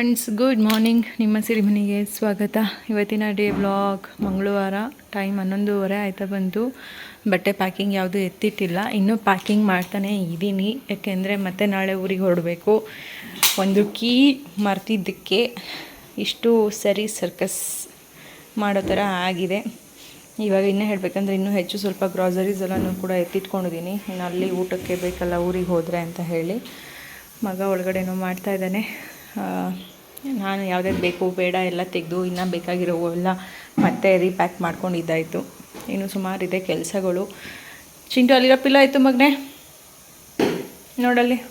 Friends good morning ನಿಮ್ಮ ಸಿರಿಮನೆಗೆ ಸ್ವಾಗತ. ಇವತ್ತಿನ ಡೇ ಬ್ಲಾಗ್ ಮಂಗಳವಾರ. ಟೈಮ್ ಹನ್ನೊಂದುವರೆ ಆಯ್ತಾ ಬಂತು. ಬಟ್ಟೆ ಪ್ಯಾಕಿಂಗ್ ಯಾವುದು ಎತ್ತಿಟ್ಟಿಲ್ಲ. ಇನ್ನೂ ಪ್ಯಾಕಿಂಗ್ ಮಾಡ್ತಾನೆ ಇದ್ದೀನಿ. ಯಾಕೆಂದರೆ ಮತ್ತೆ ನಾಳೆ ಊರಿಗೆ ಹೊರಡಬೇಕು. ಒಂದು ಕೀ ಮರ್ತಿದ್ದಕ್ಕೆ ಇಷ್ಟು ಸರಿ ಸರ್ಕಸ್ ಮಾಡೋ ಥರ ಆಗಿದೆ. ಇವಾಗ ಇನ್ನೂ ಹೇಳಬೇಕಂದ್ರೆ ಇನ್ನೂ ಹೆಚ್ಚು ಸ್ವಲ್ಪ ಗ್ರಾಸರೀಸ್ ಎಲ್ಲನೂ ಕೂಡ ಎತ್ತಿಟ್ಕೊಂಡಿದ್ದೀನಿ. ಇನ್ನು ಅಲ್ಲಿ ಊಟಕ್ಕೆ ಬೇಕಲ್ಲ ಊರಿಗೆ ಹೋದರೆ ಅಂತ ಹೇಳಿ. ಮಗ ಒಳಗಡೆನೂ ಮಾಡ್ತಾ ಇದ್ದಾನೆ. ನಾನು ಯಾವುದ್ಯಾವ್ದು ಬೇಕು ಬೇಡ ಎಲ್ಲ ತೆಗೆದು ಇನ್ನೂ ಬೇಕಾಗಿರೋವು ಎಲ್ಲ ಮತ್ತೆ ರೀಪ್ಯಾಕ್ ಮಾಡ್ಕೊಂಡಿದ್ದಾಯಿತು. ಇನ್ನು ಸುಮಾರಿದೆ ಕೆಲಸಗಳು. ಚಿಂಟು ಅಲ್ಲಿರೋ ಪಿಲ್ಲ ಆಯಿತು ಮಗನೆ? ನೋಡಲ್ಲಿ.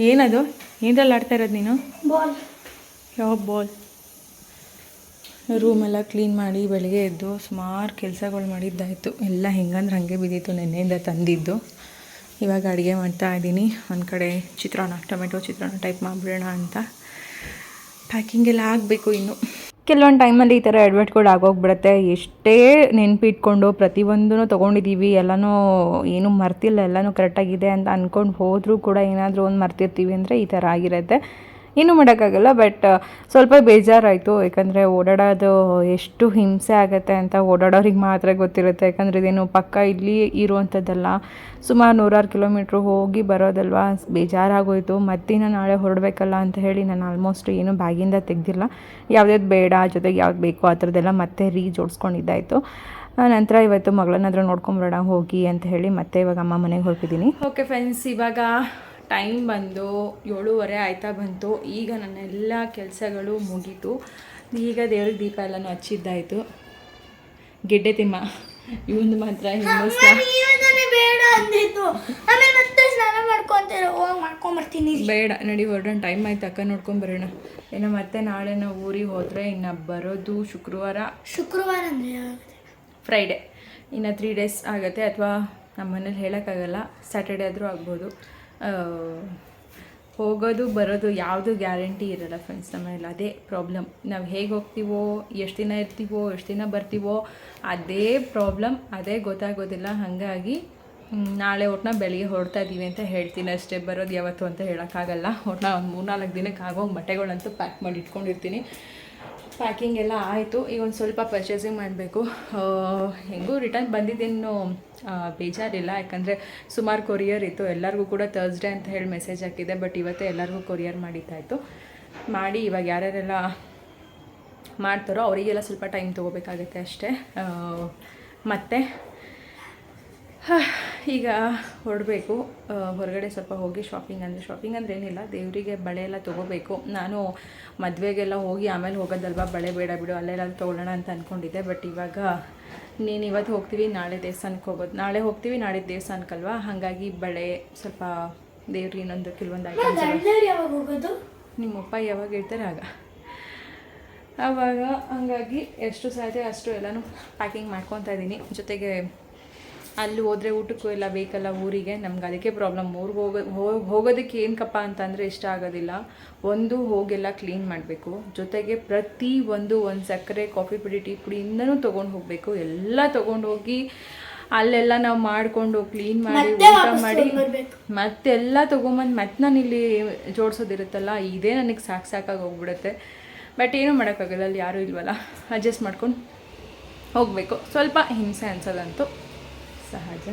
ಏನದು? ಏನ್ರಲ್ಲಿ ಆಡ್ತಾ ಇರೋದು ನೀನು? ಬಾಲ್ ಯಾವ ಬಾಲ್ ರೂಮೆಲ್ಲ ಕ್ಲೀನ್ ಮಾಡಿ ಬೆಳಗ್ಗೆ ಎದ್ದು ಸುಮಾರು ಕೆಲಸಗಳು ಮಾಡಿದ್ದಾಯಿತು. ಎಲ್ಲ ಹೆಂಗಂದ್ರೆ ಹಾಗೆ ಬಿದ್ದಿತ್ತು ನೆನ್ನೆಯಿಂದ ತಂದಿದ್ದು. ಇವಾಗ ಅಡುಗೆ ಮಾಡ್ತಾ ಇದ್ದೀನಿ. ಒಂದು ಕಡೆ ಚಿತ್ರಾನ್ನ ಟೊಮೆಟೊ ಚಿತ್ರಾನ್ನ ಟೈಪ್ ಮಾಡಿಬಿಡೋಣ ಅಂತ. ಪ್ಯಾಕಿಂಗ್ ಎಲ್ಲ ಆಗಬೇಕು ಇನ್ನು. ಕೆಲವೊಂದು ಟೈಮಲ್ಲಿ ಈ ಥರ ಎಡ್ವರ್ಟ್ಗಳು ಆಗೋಗ್ಬಿಡುತ್ತೆ. ಎಷ್ಟೇ ನೆನಪಿಟ್ಕೊಂಡು ಪ್ರತಿಯೊಂದೂ ತೊಗೊಂಡಿದ್ದೀವಿ ಎಲ್ಲನೂ ಏನೂ ಮರ್ತಿಲ್ಲ, ಎಲ್ಲನೂ ಕರೆಕ್ಟಾಗಿದೆ ಅಂತ ಅಂದ್ಕೊಂಡು ಹೋದರೂ ಕೂಡ ಏನಾದರೂ ಒಂದು ಮರ್ತಿರ್ತೀವಿ ಅಂದರೆ ಈ ಥರ ಆಗಿರುತ್ತೆ. ಏನೂ ಮಾಡೋಕ್ಕಾಗಲ್ಲ ಬಟ್ ಸ್ವಲ್ಪ ಬೇಜಾರಾಯಿತು. ಯಾಕಂದರೆ ಓಡಾಡೋದು ಎಷ್ಟು ಹಿಂಸೆ ಆಗುತ್ತೆ ಅಂತ ಓಡಾಡೋರಿಗೆ ಮಾತ್ರ ಗೊತ್ತಿರುತ್ತೆ. ಯಾಕಂದರೆ ಇದೇನು ಪಕ್ಕ ಇಲ್ಲಿ ಇರುವಂಥದ್ದಲ್ಲ. ಸುಮಾರು ನೂರಾರು ಕಿಲೋಮೀಟ್ರ್ ಹೋಗಿ ಬರೋದಲ್ವಾ? ಬೇಜಾರಾಗೋಯ್ತು. ಮತ್ತಿನ್ನು ನಾಳೆ ಹೊರಡಬೇಕಲ್ಲ ಅಂತ ಹೇಳಿ ನಾನು ಆಲ್ಮೋಸ್ಟ್ ಏನು ಬ್ಯಾಗಿಂದ ತೆಗೆದಿಲ್ಲ. ಯಾವುದ್ಯಾವ್ದು ಬೇಡ, ಜೊತೆಗೆ ಯಾವ್ದು ಬೇಕು ಆ ಥರದ್ದೆಲ್ಲ ಮತ್ತೆ ರೀ ಜೋಡಿಸ್ಕೊಂಡಿದ್ದಾಯಿತು ನಂತರ ಇವತ್ತು ಮಗಳನ್ನಾದ್ರೂ ನೋಡ್ಕೊಂಬರೋಣ, ಹೋಗಿ ಅಂತ ಹೇಳಿ ಮತ್ತೆ ಇವಾಗ ಅಮ್ಮ ಮನೆಗೆ ಹೊರಟಿದ್ದೀನಿ. ಓಕೆ ಫ್ರೆಂಡ್ಸ್ ಇವಾಗ ಟೈಮ್ ಬಂದು ಏಳುವರೆ ಆಯ್ತಾ ಬಂತು. ಈಗ ನನ್ನ ಎಲ್ಲ ಕೆಲಸಗಳು ಮುಗೀತು. ಈಗ ದೇವ್ರಿಗೆ ದೀಪ ಎಲ್ಲನೂ ಹಚ್ಚಿದ್ದಾಯಿತು. ಗೆಡ್ಡೆ ತಿಮ್ಮ. ಇವನು ಮಾತ್ರ ಮಾಡ್ಕೊಂಬರ್ತೀನಿ ಬೇಡ ನಡಿ ಹೊರಡೋಣ. ಟೈಮ್ ಆಯ್ತು ಅಕ್ಕ ನೋಡ್ಕೊಂಬರೋಣ ಏನೋ ಮತ್ತೆ ನಾಳೆ ನಾವು ಊರಿಗೆ ಹೋದರೆ ಇನ್ನು ಬರೋದು ಶುಕ್ರವಾರ. ಶುಕ್ರವಾರ ಅಂದ್ರೆ ಫ್ರೈಡೆ ಇನ್ನು ತ್ರೀ ಡೇಸ್ ಆಗುತ್ತೆ. ಅಥವಾ ನಮ್ಮ ಮನೇಲಿ ಹೇಳೋಕ್ಕಾಗಲ್ಲ. ಸ್ಯಾಟರ್ಡೆ ಆದರೂ ಆಗ್ಬೋದು. ಹೋಗೋದು, ಬರೋದು ಯಾವುದು ಗ್ಯಾರಂಟಿ ಇರಲ್ಲ ಫ್ರೆಂಡ್ಸ್ ನಮ್ಮ ಮನೇಲಿ ಅದೇ ಪ್ರಾಬ್ಲಮ್ ನಾವು ಹೇಗೆ ಹೋಗ್ತೀವೋ, ಎಷ್ಟು ದಿನ ಇರ್ತೀವೋ, ಎಷ್ಟು ದಿನ ಬರ್ತೀವೋ, ಅದೇ ಪ್ರಾಬ್ಲಮ್ ಅದೇ ಗೊತ್ತಾಗೋದಿಲ್ಲ. ಹಾಗಾಗಿ ನಾಳೆ ಒಟ್ನ ಬೆಳಿಗ್ಗೆ ಹೊರಡ್ತಾ ಇದ್ದೀವಿ ಅಂತ ಹೇಳ್ತೀನಿ ಅಷ್ಟೇ. ಬರೋದು ಯಾವತ್ತು ಅಂತ ಹೇಳೋಕ್ಕಾಗಲ್ಲ. ಒಟ್ನ ಒಂದು ಮೂರ್ನಾಲ್ಕು ದಿನಕ್ಕೆ ಆಗೋ ಬಟ್ಟೆಗಳಂತೂ ಪ್ಯಾಕ್ ಮಾಡಿ ಇಟ್ಕೊಂಡಿರ್ತೀನಿ. ಪ್ಯಾಕಿಂಗ್ ಎಲ್ಲ ಆಯಿತು. ಈಗ ಒಂದು ಸ್ವಲ್ಪ ಪರ್ಚೇಸಿಂಗ್ ಮಾಡಬೇಕು. ಹೆಂಗೂ ರಿಟರ್ನ್ ಬಂದಿದ್ದೇನು ಬೇಜಾರಿಲ್ಲ. ಯಾಕಂದರೆ ಸುಮಾರು ಕೊರಿಯರ್ ಇತ್ತು. ಎಲ್ಲರಿಗೂ ಕೂಡ ತರ್ಸ್ಡೇ ಅಂತ ಹೇಳಿ ಮೆಸೇಜ್ ಹಾಕಿದೆ. ಬಟ್ ಇವತ್ತೇ ಎಲ್ಲರಿಗೂ ಕೊರಿಯರ್ ಮಾಡಿದ್ದಾಯಿತು. ಮಾಡಿ ಇವಾಗ ಯಾರ್ಯಾರೆಲ್ಲ ಮಾಡ್ತಾರೋ ಅವರಿಗೆಲ್ಲ ಸ್ವಲ್ಪ ಟೈಮ್ ತೊಗೋಬೇಕಾಗತ್ತೆ ಅಷ್ಟೇ. ಮತ್ತು ಈಗ ಹೊರಡಬೇಕು. ಹೊರಗಡೆ ಸ್ವಲ್ಪ ಹೋಗಿ ಶಾಪಿಂಗ್ ಅಂದರೆ ಶಾಪಿಂಗ್ ಅಂದರೆ ಏನಿಲ್ಲ ದೇವರಿಗೆ ಬಳೆ ಎಲ್ಲ ತೊಗೋಬೇಕು. ನಾನು ಮದುವೆಗೆಲ್ಲ ಹೋಗಿ ಆಮೇಲೆ ಹೋಗೋದಲ್ವ? ಬಳೆ ಬೇಡ ಬಿಡು ಅಲ್ಲೆಲ್ಲ ತೊಗೊಳ್ಳೋಣ ಅಂತ ಅಂದ್ಕೊಂಡಿದ್ದೆ ಬಟ್ ಇವಾಗ ನೀನು ಇವತ್ತು ಹೋಗ್ತೀವಿ ನಾಳೆ ದೇವಸ್ಥಾನಕ್ಕೆ ಹೋಗೋದು. ನಾಳೆ ಹೋಗ್ತೀವಿ ನಾಳೆ ದೇವಸ್ಥಾನಕ್ಕಲ್ವಾ? ಹಾಗಾಗಿ ಬಳೆ ಸ್ವಲ್ಪ ದೇವ್ರಿಗೆ ಇನ್ನೊಂದು ಕೆಲವೊಂದು ಐಟಮ್ಸ್ ಯಾವಾಗ ಹೋಗೋದು? ನಿಮ್ಮಪ್ಪ ಯಾವಾಗ ಹೇಳ್ತಾರೆ ಆಗ. ಆವಾಗ ಹಂಗಾಗಿ ಎಷ್ಟು ಸಾಧ್ಯ ಅಷ್ಟು ಎಲ್ಲನೂ ಪ್ಯಾಕಿಂಗ್ ಮಾಡ್ಕೊತಾ ಇದ್ದೀನಿ ಜೊತೆಗೆ ಅಲ್ಲಿ ಹೋದರೆ ಊಟಕ್ಕೂ ಎಲ್ಲ ಬೇಕಲ್ಲ ಊರಿಗೆ? ನಮ್ಗೆ ಅದಕ್ಕೆ ಪ್ರಾಬ್ಲಮ್ ಊರಿಗೆ ಹೋಗೋ ಹೋಗೋದಕ್ಕೆ ಏನಕ್ಕಪ್ಪ ಅಂತಂದರೆ ಇಷ್ಟ ಆಗೋದಿಲ್ಲ. ಒಂದು ಹೋಗೆಲ್ಲ ಕ್ಲೀನ್ ಮಾಡಬೇಕು. ಜೊತೆಗೆ ಪ್ರತಿ ಒಂದು ಒಂದು ಸಕ್ಕರೆ ಕಾಫಿ ಪುಡಿ ಟೀ ಪುಡಿಯಿಂದನೂ ತೊಗೊಂಡು ಹೋಗಬೇಕು. ಎಲ್ಲ ತೊಗೊಂಡು ಹೋಗಿ ಅಲ್ಲೆಲ್ಲ ನಾವು ಮಾಡಿಕೊಂಡು ಕ್ಲೀನ್ ಮಾಡಿ ಊಟ ಮಾಡಿ. ಮತ್ತೆಲ್ಲ ತೊಗೊಂಬಂದು ಮತ್ತೆ ನಾನು ಇಲ್ಲಿ ಜೋಡಿಸೋದಿರುತ್ತಲ್ಲ ಇದೇ ನನಗೆ ಸಾಕು ಸಾಕಾಗಿ ಹೋಗ್ಬಿಡುತ್ತೆ. ಬಟ್ ಏನೂ ಮಾಡೋಕ್ಕಾಗಲ್ಲ ಅಲ್ಲಿ ಯಾರೂ ಇಲ್ವಲ್ಲ. ಅಡ್ಜಸ್ಟ್ ಮಾಡ್ಕೊಂಡು ಹೋಗಬೇಕು. ಸ್ವಲ್ಪ ಹಿಂಸೆ ಅನ್ಸೋದಂತೂ ಸಹಜ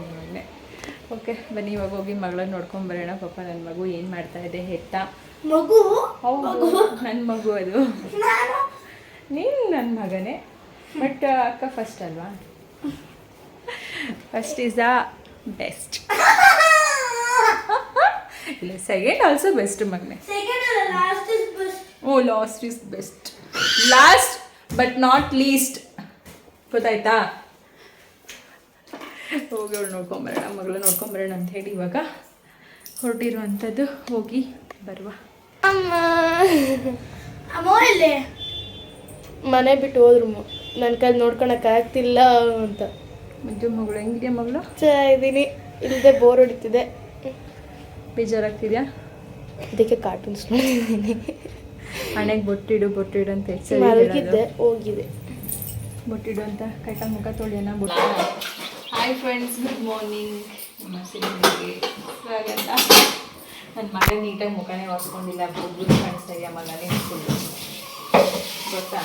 ಒಳ್ಳೆ ಓಕೆ ಬನ್ನಿ ಇವಾಗ ಹೋಗಿ ಮಗಳನ್ನ ನೋಡ್ಕೊಂಡು ಬರೋಣ. ಪಾಪ ನನ್ನ ಮಗು ಏನು ಮಾಡ್ತಾ ಇದೆ ಹೆತ್ತ ಮಗು? ಹೌದು ನನ್ನ ಮಗು ಅದು. ನಾನು? ನೀನು ನನ್ನ ಮಗನೇ? ಬಟ್ ಅಕ್ಕ ಫಸ್ಟ್ ಅಲ್ವಾ? ಫಸ್ಟ್ ಈಸ್ ದ ಬೆಸ್ಟ್ ಇಲ್ಲ ಸೆಕೆಂಡ್ ಆಲ್ಸೋ ಬೆಸ್ಟ್ ಮಗನೇ. ಓ last is best last but not least ಗೊತ್ತಾಯ್ತಾ? ಹೋಗಿ ಅವಳು ನೋಡ್ಕೊಂಬರೋಣ ಮಗಳು ನೋಡ್ಕೊಂಬರೋಣ ಅಂತ ಹೇಳಿ ಇವಾಗ ಹೊರಟಿರುವಂಥದ್ದು ಹೋಗಿ ಬರುವ. ಮನೆ ಬಿಟ್ಟು ಹೋದ್ರು ನನ್ನ ಕೈ ನೋಡ್ಕೊಳಕ್ ಆಗ್ತಿಲ್ಲ ಅಂತ. ಮುದ್ದು ಮಗಳು ಹೆಂಗಿದೆ ಮಗಳು? ಚೆನ್ನಾಗಿದ್ದೀನಿ. ಇಲ್ಲದೆ ಬೋರ್ ಹೊಡಿತಿದೆ. ಬೇಜಾರಾಗ್ತಿದ್ಯಾ? ಅದಕ್ಕೆ ಕಾರ್ಟೂನ್ಸ್ ನೋಡಿದ್ದೀನಿ. ಹಣೆಗೆ ಬೊಟ್ಟಿಡು ಬೊಟ್ಟಿಡು ಅಂತ ಮಲಗಿದ್ದೆ ಹೋಗಿದೆ. ಬೊಟ್ಟಿಡು ಕೈಕ ಮುಖ ತೊಳೆಯೋಣ ಬೊಟ್ಟು. ಹಾಯ್ ಫ್ರೆಂಡ್ಸ್ ಗುಡ್ ಮಾರ್ನಿಂಗ್ ಸಿನಿಮಾಗೆ ಸ್ವಾಗತ. ನನ್ನ ಮಗ ನೀಟಾಗಿ ಮುಖನೇ ಒರೆಸ್ಕೊಂಡಿಲ್ಲ, ಬುದ್ಧು ಕಾಣಿಸ್ತಾ ಇದೆಯಾ ಮಗನೇ ಫುಲ್ಲು ಗೊತ್ತಾ?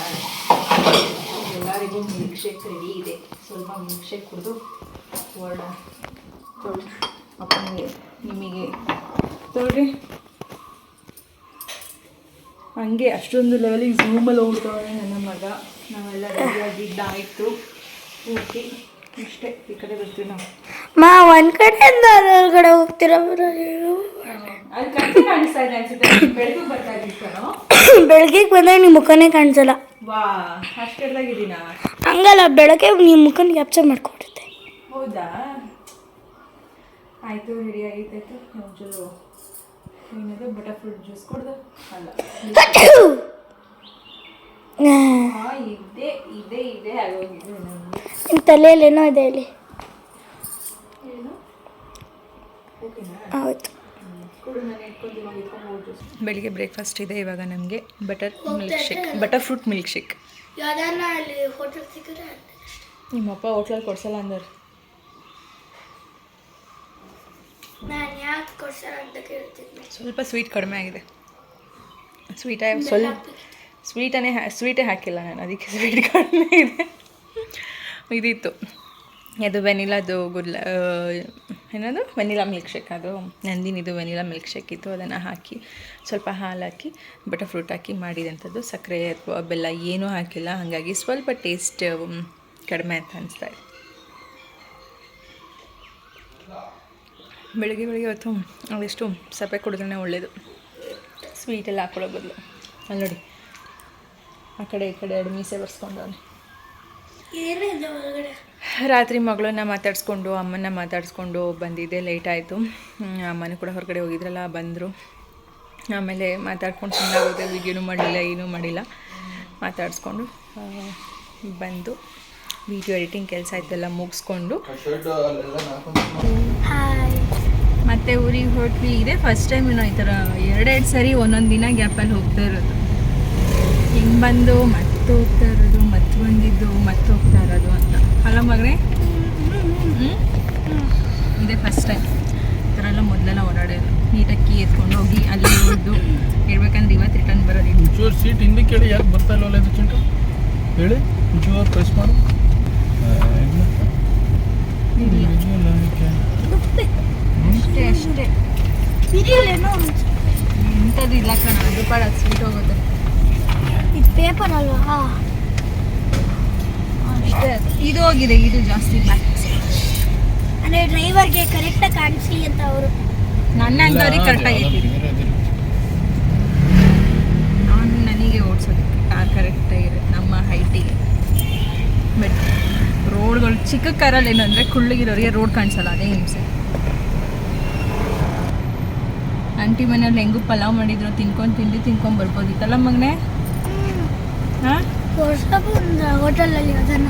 ಎಲ್ಲರಿಗೂ ಮಿಲ್ಕ್ ಶೇಕ್ ರೆಡಿ ಇದೆ. ಸ್ವಲ್ಪ ಮಿಲ್ಕ್ ಶೇಕ್ ಕುಡಿದು ಹೊರಡ ತೊಳಿ ಅಪ್ಪನಿಗೆ, ನಿಮಗೆ ತೊಳ್ರಿ. ಹಂಗೆ ಅಷ್ಟೊಂದು ಲೆವೆಲಿಗೆ ಝೂಮಲ್ಲಿ ಹೋಗ್ತಾವೆ ನನ್ನ ಮಗ. ನಾವೆಲ್ಲ ರೆಡಿಯಾಗಿದ್ದಾಯಿತು ಓಕೆ ಇಷ್ಟೇ ಈ ಕಡೆ ಬರ್ತೀವಿ ನಾವು. ಮಾ ಒಂದ್ ಕಡೆಯಿಂದ ಹೊರಗಡೆ ಹೋಗ್ತೀರಾ ಬರೋದು ಅಲ್ಲಿ ಕಣ್ಣು ಕಾಣಿಸ್ತಾ ಇದೆ ಅನ್ಸುತ್ತೆ. ಬೆಳಗ್ಗೆ ಬರ್ತಾ ಇದ್ದೀನೋ ಬೆಳಗ್ಗೆ ಬಂದಾಗ ನಿಮ್ಮ ಮುಖನೇ ಕಾಣಿಸಲ್ಲ. ವಾ ಅಷ್ಟೆಲ್ಲಾಗಿದ್ದೀನಾ ಹಂಗಲ್ಲ ಬೆಳಗ್ಗೆ ನಿಮ್ಮ ಮುಖನ ಕ್ಯಾಪ್ಚರ್ ಮಾಡ್ಕೊಡುತ್ತೆ ಹೌದಾ? ಆಯಿತು ರೆಡಿ ಆಗಿದ್ದಾಯ್ತು ಒಂಚೂರು ಏನದು ಬಟರ್ಫ್ರೂಟ್ ಜ್ಯೂಸ್ ಕುಡ್ದು. ಅಲ್ಲ ಹಾಂ ಇದೆ ಇದೆ ಇದೆ ಆಗೋಗಿದೆ ನನಗೆ ನಿಮ್ಮ ತಲೆಯಲ್ಲಿ ಏನೋ ಇದೆ ಇಲ್ಲಿ ಹೌದು. ಬೆಳಿಗ್ಗೆ ಬ್ರೇಕ್ಫಾಸ್ಟ್ ಇದೆ ಇವಾಗ ನಮಗೆ. Butter milk shake butter fruit milk shake ನಿಮ್ಮಪ್ಪ ಹೋಟ್ಲಲ್ಲಿ ಕೊಡ್ಸಲ್ಲ ಅಂದರು. ನಾನು ಯಾಕೆ ಕೊಡ್ಸಲ್ಲ ಅಂತ ಕೇಳ್ತಿದ್ದೆ. ಸ್ವಲ್ಪ ಸ್ವೀಟ್ ಕಡಿಮೆ ಆಗಿದೆ. ಸ್ವೀಟ್ ಸ್ವಲ್ಪ ಸ್ವೀಟನೇ ಸ್ವೀಟೇ ಹಾಕಿಲ್ಲ ನಾನು, ಅದಕ್ಕೆ ಸ್ವೀಟ್ ಕಡಿಮೆ ಇದೆ. ಇದಿತ್ತು. ಅದು ವೆನಿಲಾದು ಗುಲ್ಲ ಏನದು? ವೆನಿಲಾ ಮಿಲ್ಕ್ ಶೇಕ್ ಅದು ನಂದಿನಿದು ವೆನಿಲಾ ಮಿಲ್ಕ್ ಶೇಕ್ ಇತ್ತು, ಅದನ್ನು ಹಾಕಿ ಸ್ವಲ್ಪ ಹಾಲು ಹಾಕಿ ಬಟರ್ ಫ್ರೂಟ್ ಹಾಕಿ ಮಾಡಿದಂಥದ್ದು ಸಕ್ಕರೆ ಅಥವಾ ಬೆಲ್ಲ ಏನೂ ಹಾಕಿಲ್ಲ, ಹಾಗಾಗಿ ಸ್ವಲ್ಪ ಟೇಸ್ಟ್ ಕಡಿಮೆ ಅಂತ ಅನಿಸ್ತಾ ಇದೆ. ಬೆಳಿಗ್ಗೆ ಬೆಳಿಗ್ಗೆ ಹೊತ್ತು ಅದೆಷ್ಟು ಸಪ್ಪೆ ಕುಡಿದ್ರೆ ಒಳ್ಳೆಯದು ಸ್ವೀಟೆಲ್ಲ ಹಾಕೊಳ್ಳೋ ಬದಲು. ಅಲ್ಲಿ ನೋಡಿ. ಆ ಕಡೆ ಈ ಕಡೆ ಎರಡು ಮೀಸೆ ಬರ್ಸ್ಕೊಂಡವನೆ. ರಾತ್ರಿ ಮಗಳನ್ನ ಮಾತಾಡಿಸ್ಕೊಂಡು ಅಮ್ಮನ್ನ ಮಾತಾಡಿಸ್ಕೊಂಡು ಬಂದಿದ್ದೆ ಲೇಟ್ ಆಯಿತು. ಅಮ್ಮನೂ ಕೂಡ ಹೊರಗಡೆ ಹೋಗಿದ್ರಲ್ಲ ಬಂದರು. ಆಮೇಲೆ ಮಾತಾಡ್ಕೊಂಡು ಸುಮ್ಮನಾಗೋದೆ ವೀಡಿಯೋನೂ ಮಾಡಲಿಲ್ಲ ಏನೂ ಮಾಡಿಲ್ಲ. ಮಾತಾಡಿಸ್ಕೊಂಡು ಬಂದು ವಿಡಿಯೋ ಎಡಿಟಿಂಗ್ ಕೆಲಸ ಆಯ್ತೆಲ್ಲ ಮುಗಿಸ್ಕೊಂಡು. ಹಾಯ್ ಮತ್ತೆ ಊರಿಗೆ ಹೊರಟ್ವಿ. ಇದೆ ಫಸ್ಟ್ ಟೈಮ್ ಏನೋ ಈ ಥರ ಎರಡೆರಡು ಸರಿ ಒಂದೊಂದು ದಿನ ಗ್ಯಾಪಲ್ಲಿ ಹೋಗ್ತಾ ಇರೋದು. ಹಿಂಗೆ ಬಂದು ಮತ್ತೆ ಹೋಗ್ತಾ ಇರೋದು ಮತ್ತೆ ಬಂದಿದ್ದು ಮತ್ತೆ ಹೋಗ್ತಾ ಇರೋದು ಅಂತ. ಹಲೋ ಮಗನೇ? ಇದೇ ಫಸ್ಟ್ ಟೈಮ್ ಈ ಥರ ಎಲ್ಲ ಮೊದಲೆಲ್ಲ ಓಡಾಡೋದು. ನೀಟಾಗಿ ಕೀ ಎತ್ಕೊಂಡು ಹೋಗಿ ಅಲ್ಲಿ ಹೋದ್ದು ಹೇಳ್ಬೇಕಂದ್ರೆ ಇವತ್ತು ರಿಟರ್ನ್ ಬರೋದು ಒಂಚೂರು ಸೀಟ್ ಹಿಂದೆ ಕೇಳಿ ಯಾಕೆ ಬರ್ತಾ ಇಲ್ವಲ್ಲ ಇದು ಚಿಂಟು? ಹೇಳಿ ಒಂಚೂರು ಪ್ರೆಸ್ ಮಾಡು. ಅಷ್ಟೇ ಅಷ್ಟೇ. ಇಂಥದ್ದು ಇಲ್ಲ ಕಣ ಅದು ಪಾಡ ಸ್ವೀಟ್ ಹೋಗುತ್ತೆ. ಇದು ಪೇಪರ್ ಅಲ್ವಾ? ಅಷ್ಟೇ. ಇದು. ಹೋಗಿದೆ ಇದು ಜಾಸ್ತಿ ಅಂದ್ರೆ ಅಂದರೆ ಡ್ರೈವರ್ಗೆ ಕರೆಕ್ಟಾಗಿ ಕಾಣಿಸ್ಲಿ ಅಂತ ಅವರು. ನನ್ನ ಅಂಥವ್ರಿಗೆ ಕರೆಕ್ಟಾಗಿ ನಾನು ನನಗೆ ಓಡಿಸೋದಕ್ಕೆ ಕಾರ್ ಕರೆಕ್ಟಾಗಿರುತ್ತೆ ನಮ್ಮ ಹೈಟಿಗೆ ಬಟ್ ರೋಡ್ಗಳು ಚಿಕ್ಕ ಕಾರಲ್ಲಿ ಏನು ಅಂದರೆ ಕುಳ್ಳಗಿರೋರಿಗೆ ರೋಡ್ ಕಾಣಿಸಲ್ಲ ಅದೇ ಹಿಂಸೆ. ಆಂಟಿ ಮನೇಲಿ ಹೆಂಗೂ ಪಲಾವ್ ಮಾಡಿದ್ರು ತಿನ್ಕೊಂಡು ತಿಂಡಿ ತಿನ್ಕೊಂಡು ಬರ್ಬೋದಿತ್ತಲ್ಲ ಮಗನೇ? ಹೋಟೆಲಲ್ಲಿ ಅದನ್ನ.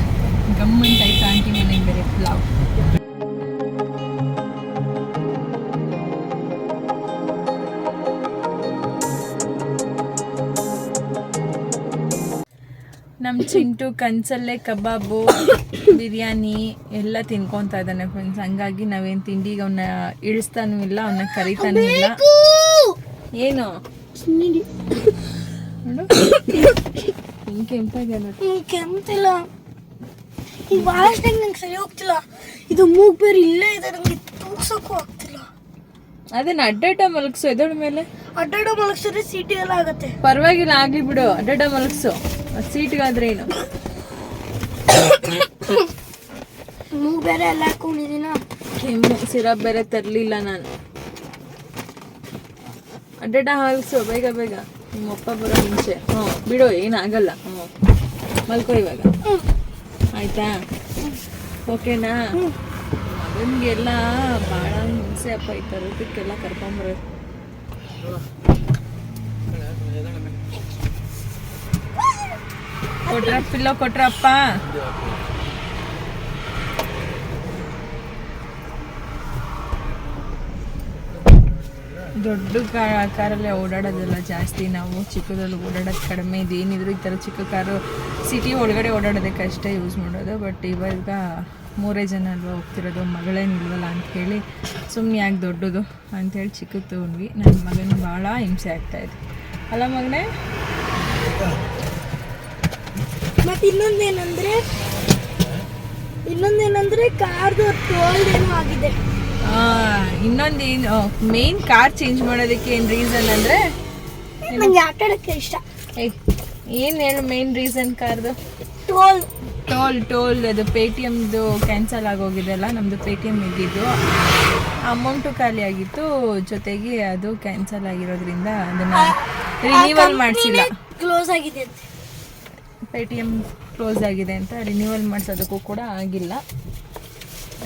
ಗಮ್ಮಂತ ಆಯ್ತು ಆಂಟಿ ಮನೆಗೆ ಬೇರೆ ಪುಲಾವ್ ನಮ್ಮ ಚಿಂಟು ಕನ್ಸಲ್ಲೇ ಕಬಾಬು ಬಿರಿಯಾನಿ ಎಲ್ಲ ತಿನ್ಕೊತಾ ಇದ್ದಾನೆ ಫ್ರೆಂಡ್ಸ್ ಹಂಗಾಗಿ ನಾವೇನು ತಿಂಡಿಗೆ ಅವನ್ನ ಇಳಿಸ್ತಾನೂ ಇಲ್ಲ ಅವನ್ನ ಕರಿತಾನೂ ಇಲ್ಲ. ಏನು? ಕೆಮ್ತಿಲ್ಲ ಈಗ ಭಾಳಷ್ಟು ನಂಗೆ ಸರಿ ಹೋಗ್ತಿಲ್ಲ. ಇದು ಮೂಗ್ ಬೇರೆ ಇಲ್ಲೇ ಇದೆ ನನಗೆ ತೂಗ್ಸೋಕ್ಕೂ ಆಗ್ತಿಲ್ಲ. ಅದನ್ನ ಅಡ್ಡಾಟ ಮಲಗಿಸು ಎದೋಳ ಮೇಲೆ? ಅಡ್ಡಾಡ ಮಲಗಿಸಿದ್ರೆ ಸೀಟಿ ಎಲ್ಲ ಆಗತ್ತೆ. ಪರವಾಗಿಲ್ಲ ಆಗ್ಲಿ ಬಿಡು. ಅಡ್ಡಾಟ ಮಲಗಿಸು. ಸೀಟ್ಗಾದ್ರೆ ಏನು? ಮೂಗ್ ಬೇರೆ ಎಲ್ಲ ಹಾಕೊಂಡಿದ್ದೀನ? ಕೆಮ್ಮು ಸಿರಪ್ ಬೇರೆ ತರಲಿಲ್ಲ ನಾನು. ಅಡ್ಡಾಟ ಹಾಲ್ಸು ಬೇಗ ಬೇಗ. ನಿಮ್ಮಪ್ಪ ಬರೋ ಮುಂಚೆ. ಹ್ಞೂ, ಬಿಡು ಏನಾಗಲ್ಲ ಹ್ಞೂ, ಮಲ್ಕೋ ಇವಾಗ. ಆಯಿತಾ? ಓಕೆನಾ? ಮಗನಿಗೆಲ್ಲ ಭಾಳ ಮುಂಚೆ ಅಪ್ಪ ಈ ಥರದಕ್ಕೆಲ್ಲ ಕರ್ಕೊಂಬರೋ ಕೊಟ್ರ ಪಿಲ್ಲೋ ಕೊಟ್ರಪ್ಪ. ದೊಡ್ಡ ಕಾರಲ್ಲಿ ಓಡಾಡೋದಿಲ್ಲ ಜಾಸ್ತಿ. ನಾವು ಚಿಕ್ಕದಲ್ಲಿ ಓಡಾಡೋದು ಕಡಿಮೆ ಇದೇನಿದ್ರು ಈ ಥರ ಚಿಕ್ಕ ಕಾರು ಸಿಟಿ ಒಳಗಡೆ ಓಡಾಡೋದಕ್ಕೆ ಅಷ್ಟೇ ಯೂಸ್ ಮಾಡೋದು. ಬಟ್ ಇವಾಗ ಮೂರೇ ಜನ ಅಲ್ವಾ ಹೋಗ್ತಿರೋದು. ಮಗಳೇನಿಲ್ವಲ್ಲ ಅಂತ ಹೇಳಿ ಸುಮ್ಮನೆ ಯಾಕೆ ದೊಡ್ಡದು ಅಂಥೇಳಿ ಚಿಕ್ಕದು ತೊಗೊಂಡ್ವಿ. ನನ್ನ ಮಗನ ಭಾಳ ಹಿಂಸೆ ಆಗ್ತಾಯಿದೆ ಅಲ್ಲ ಮಗನೇ? ಮತ್ತು ಇನ್ನೊಂದೇನಂದರೆ ಇನ್ನೊಂದೇನಂದ್ರೆ ಕಾರ್ದು ಟೋಲ್ ಏನೋ ಆಗಿದೆ. ಇನ್ನೊಂದು ಏನು ಮೇನ್ ಕಾರ್ ಚೇಂಜ್ ಮಾಡೋದಕ್ಕೆ ಏನು ರೀಸನ್ ಅಂದರೆ? ನನಗೆ ಆಟ ಆಡೋಕ್ಕೆ ಇಷ್ಟ. ಏಯ್ ಏನು ಹೇಳು ಮೇನ್ ರೀಸನ್ ಕಾರ್ದು ಟೋಲ್ ಟೋಲ್ ಟೋಲ್ ಅದು ಪೇ ಟಿ ಎಮ್ದು ಕ್ಯಾನ್ಸಲ್ ಆಗೋಗಿದೆಲ್ಲ ನಮ್ಮದು ಪೇ ಟಿ ಎಂ ಇದ್ದಿದ್ದು ಅಮೌಂಟು ಖಾಲಿ ಆಗಿತ್ತು ಜೊತೆಗೆ ಅದು ಕ್ಯಾನ್ಸಲ್ ಆಗಿರೋದ್ರಿಂದ ಅದನ್ನು ರಿನ್ಯೂವಲ್ ಮಾಡಿಸಿಲ್ಲ. ಕ್ಲೋಸ್ ಆಗಿದೆ ಪೇ ಟಿ ಎಂ ಕ್ಲೋಸ್ ಆಗಿದೆ ಅಂತ ರಿನ್ಯೂವಲ್ ಮಾಡಿಸೋದಕ್ಕೂ ಕೂಡ ಆಗಿಲ್ಲ.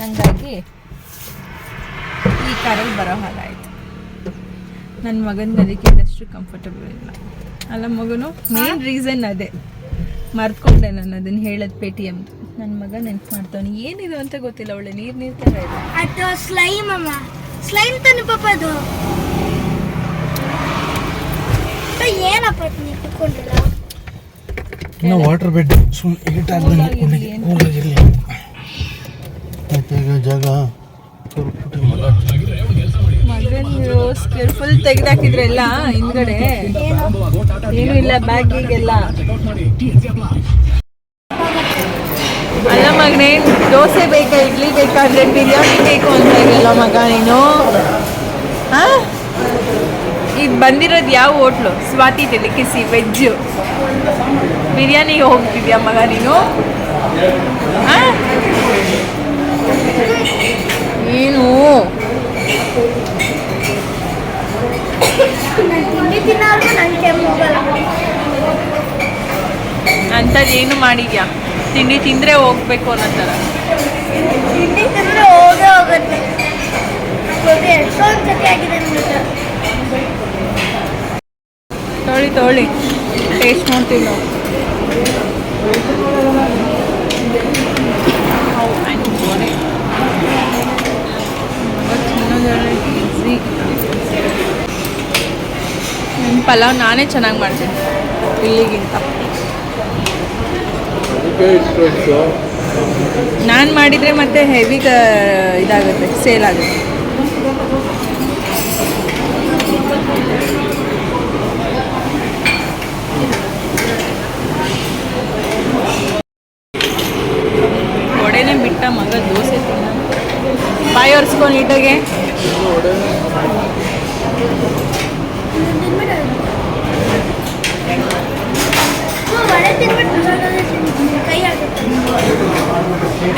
ಹಂಗಾಗಿ ಕಾರಲ್ಲಿ ಬರೋ ಹಾಗಾಯಿತು ನನ್ನ ಮಗನ ಅದಕ್ಕೆ ಅಷ್ಟು ಕಂಫರ್ಟಬಲ್ ಇಲ್ಲ. ಅಲ್ಲ ಮಗನು ಮೇನ್ ರೀಸನ್ ಅದೇ. ಮರ್ತ್ಕೊಂಡೆ ನಾನು ಅದನ್ನು ಹೇಳೋದು ಪೇ ಟಿ ಎಮ್ದು ನನ್ನ ಮಗ ನೆನ್ಪು ಮಾಡ್ತಾವನು ಏನಿದು ಅಂತ ಗೊತ್ತಿಲ್ಲ ಅವಳೆ ನೀರು ನೀರು ಥರ ಇದೆ. ಅದು ಸ್ಲೈಮ್ ಅಮ್ಮ. ಸ್ಲೈಮ್ ತಾನೆ ಪಾಪ ಅದು. ಏನಪ್ಪ ಅದು ಇನ್ನು ವಾಟರ್ ಬೆಡ್ ಸುಮ್ಮನೆ ಈಗ ಜಾಗ ತೋರ್ಬಿಟ್ಟು ಮಗ ಮಗನಿಗೆ ಫುಲ್ ತೆಗೆದಾಕಿದ್ರೆಲ್ಲ ಹಿಂದ್ಗಡೆ. ಏನು ಇಲ್ಲ ಬ್ಯಾಗಿಗೆಲ್ಲ ಅಲ್ಲ ಮಗನೇ, ದೋಸೆ ಬೇಕಾ, ಇಡ್ಲಿ ಬೇಕಾದ್ರೆ ಬಿರಿಯಾನಿ ಬೇಕು ಅಂತ ಇದೆಯಲ್ಲ ಮಗ ನೀನು? ಹಾ? ಈಗ ಬಂದಿರೋದು ಯಾವ ಹೋಟ್ಲು? ಸ್ವಾತಿ ಕಿಸಿ ವೆಜ್ಜು ಬಿರಿಯಾನಿಗೆ ಹೋಗ್ತಿದ್ಯಾ ಮಗ ನೀನು? ಏನು? ಅಂಥದ್ದೇನು ಮಾಡಿದ್ಯಾ? ತಿಂಡಿ ತಿಂದರೆ ಹೋಗ್ಬೇಕು ಅನ್ನೋ ಥರ ತಿಂಡಿ ತಿಂದ್ರೆ ಹೋಗೇ ಹೋಗುತ್ತೆ. ಗೊತ್ತೆ ಎಷ್ಟೊಂದು ಸತಿ ಆಗಿದೆ ತೊಳಿ ತೊಳಿ. ಟೇಸ್ಟ್ ಮಾಡ್ತೀವಿ ನಾವು ನನ್ನ ಪಲಾವ್ ನಾನೇ ಚೆನ್ನಾಗಿ ಮಾಡ್ತೀನಿ. ಇಲ್ಲಿಗಿಂತ. ನಾನು ಮಾಡಿದರೆ ಮತ್ತೆ ಹೆವಿ ಇದಾಗುತ್ತೆ ಸೇಲ್ ಆಗುತ್ತೆ ಒಡೆನೆ ಬಿಟ್ಟ ಮಗ ದೋಸೆ ತಿನ್ನ ಬಾಯಿ ಒರೆಸ್ಕೊ ನೀಟಾಗೆ ವಡೆ ತಿನ್ಬಿಟ್ಟು ಮಸಾಲೆ ತಿಂತೀನಿ ಕೈ ಆಗುತ್ತೆ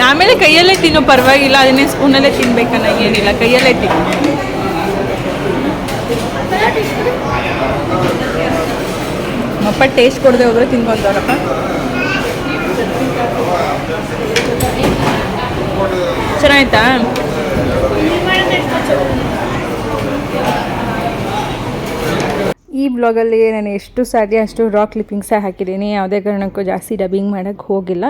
ಆಮೇಲೆ ಕೈಯಲ್ಲೇ ತಿನ್ನು ಪರವಾಗಿಲ್ಲ ಅದನ್ನೇ ಸ್ಪೂನಲ್ಲೇ ತಿನ್ಬೇಕನ್ನ ಏನಿಲ್ಲ ಕೈಯಲ್ಲೇ ತಿನ್. ಅಪ್ಪ ಟೇಸ್ಟ್ ಕೊಡದೆ ಹೋದ್ರೆ ತಿನ್ಕೊಂತವ್ರಪ್ಪ. ಚೆನ್ನಾಯ್ತಾ ಈ ಬ್ಲಾಗಲ್ಲಿ ನಾನು ಎಷ್ಟು ಸಾಧ್ಯ ಅಷ್ಟು ರಾ ಕ್ಲಿಪ್ಪಿಂಗ್ಸೇ ಹಾಕಿದ್ದೀನಿ. ಯಾವುದೇ ಕಾರಣಕ್ಕೂ ಜಾಸ್ತಿ ಡಬ್ಬಿಂಗ್ ಮಾಡೋಕ್ಕೆ ಹೋಗಿಲ್ಲ.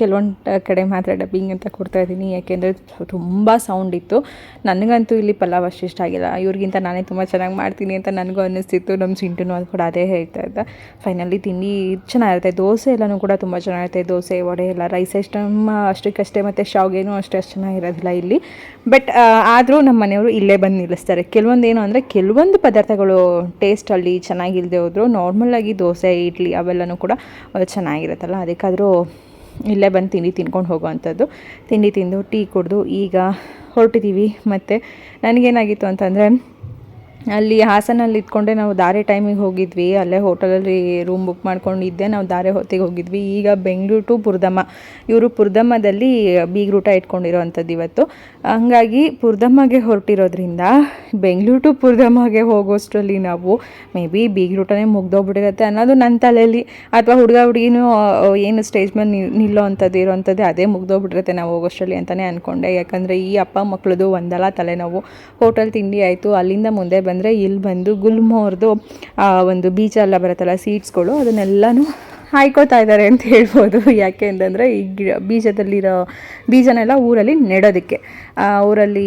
ಕೆಲವೊಂದು ಕಡೆ ಮಾತ್ರ ಡಬ್ಬಿಂಗ್ ಅಂತ ಕೊಡ್ತಾ ಇದ್ದೀನಿ. ಯಾಕೆಂದರೆ ತುಂಬ ಸೌಂಡ್ ಇತ್ತು. ನನಗಂತೂ ಇಲ್ಲಿ ಪಲಾವ್ ಅಷ್ಟು ಇಷ್ಟ ಆಗಿಲ್ಲ. ಇವ್ರಿಗಿಂತ ನಾನೇ ತುಂಬ ಚೆನ್ನಾಗಿ ಮಾಡ್ತೀನಿ ಅಂತ ನನಗೂ ಅನ್ನಿಸ್ತಿತ್ತು. ನಮ್ಮ ಸಿಂಟುನು ಅದು ಕೂಡ ಅದೇ ಹೇಳ್ತಾ ಇದ್ದ. ಫೈನಲಿ ತಿಂಡಿ ಚೆನ್ನಾಗಿರುತ್ತೆ. ದೋಸೆ ಎಲ್ಲನೂ ಕೂಡ ತುಂಬ ಚೆನ್ನಾಗಿರುತ್ತೆ. ದೋಸೆ, ವಡೆ ಎಲ್ಲ ರೈಸ್ ಐಟಮ್ ಅಷ್ಟಕ್ಕಷ್ಟೇ, ಮತ್ತು ಶಾವ್ಗೆನೂ ಅಷ್ಟೇ ಅಷ್ಟು ಚೆನ್ನಾಗಿರೋದಿಲ್ಲ ಇಲ್ಲಿ. ಬಟ್ ಆದರೂ ನಮ್ಮ ಮನೆಯವರು ಇಲ್ಲೇ ಬಂದು ನಿಲ್ಲಿಸ್ತಾರೆ. ಕೆಲವೊಂದು ಏನು ಅಂದರೆ ಕೆಲವೊಂದು ಪದಾರ್ಥಗಳು ಟೇಸ್ಟಲ್ಲಿ ಚೆನ್ನಾಗಿಲ್ಲದೆ ಹೋದ್ರು ನಾರ್ಮಲ್ಲಾಗಿ ದೋಸೆ, ಇಡ್ಲಿ ಅವೆಲ್ಲನೂ ಕೂಡ ಚೆನ್ನಾಗಿರುತ್ತಲ್ಲ. ಅದಕ್ಕಾದರೂ ಇಲ್ಲೇ ಬಂದು ತಿಂಡಿ ತಿನ್ಕೊಂಡು ಹೋಗುವಂಥದ್ದು. ತಿಂಡಿ ತಿಂದು, ಟೀ ಕುಡಿದು ಈಗ ಹೊರಟಿದ್ದೀವಿ ಮತ್ತು ನನಗೇನಾಗಿತ್ತು ಅಂತಂದರೆ ಅಲ್ಲಿ ಹಾಸನಲ್ಲಿ ಇದ್ಕೊಂಡೆ ನಾವು ದಾರೆ ಟೈಮಿಗೆ ಹೋಗಿದ್ವಿ. ಅಲ್ಲೇ ಹೋಟೆಲಲ್ಲಿ ರೂಮ್ ಬುಕ್ ಮಾಡ್ಕೊಂಡಿದ್ದೆ. ನಾವು ದಾರೆ ಹೊತ್ತಿಗೆ ಹೋಗಿದ್ವಿ. ಈಗ ಬೆಂಗಳೂರು ಟು ಪುರ್ದಮ್ಮ ಇವರು ಪುರ್ದಮ್ಮದಲ್ಲಿ ಬೀಗ್ರೂಟ ಇಟ್ಕೊಂಡಿರೋವಂಥದ್ದು ಇವತ್ತು. ಹಂಗಾಗಿ ಪುರ್ದಮ್ಮಗೆ ಹೊರಟಿರೋದ್ರಿಂದ ಬೆಂಗಳೂರು ಟು ಪುರ್ದಮ್ಮಗೆ ಹೋಗೋಷ್ಟರಲ್ಲಿ ನಾವು ಮೇ ಬಿ ಬೀಗ್ರೂಟನೇ ಮುಗ್ದೋಗ್ಬಿಟ್ಟಿರುತ್ತೆ ಅನ್ನೋದು ನನ್ನ ತಲೆಯಲ್ಲಿ. ಅಥವಾ ಹುಡುಗ ಹುಡುಗಿನೂ ಏನು ಸ್ಟೇಜ್ ಮೇಲೆ ನಿಲ್ಲೋ ಅಂಥದ್ದು ಇರೋವಂಥದ್ದು ಅದೇ ಮುಗ್ದೋಗ್ಬಿಟ್ಟಿರುತ್ತೆ ನಾವು ಹೋಗೋಷ್ಟರಲ್ಲಿ ಅಂತಲೇ ಅಂದ್ಕೊಂಡೆ ಯಾಕಂದರೆ ಈ ಅಪ್ಪ ಮಕ್ಕಳದು ಒಂದಲ್ಲ ತಲೆನೋವು ಹೋಟೆಲ್ ತಿಂಡಿ ಆಯಿತು. ಅಲ್ಲಿಂದ ಮುಂದೆ ಬಂದರೆ ಇಲ್ಲಿ ಬಂದು ಗುಲ್ಮೋರ್ದು ಒಂದು ಬೀಚ್ ಎಲ್ಲ ಬರುತ್ತಲ್ಲ ಸೀಟ್ಸ್ಗಳು ಅದನ್ನೆಲ್ಲನೂ ಹಾಯ್ಕೋತಾ ಇದ್ದಾರೆ ಅಂತ ಹೇಳ್ಬೋದು. ಯಾಕೆ ಅಂತಂದರೆ ಈ ಗಿಡ, ಬೀಜದಲ್ಲಿರೋ ಬೀಜನೆಲ್ಲ ಊರಲ್ಲಿ ನೆಡೋದಕ್ಕೆ. ಊರಲ್ಲಿ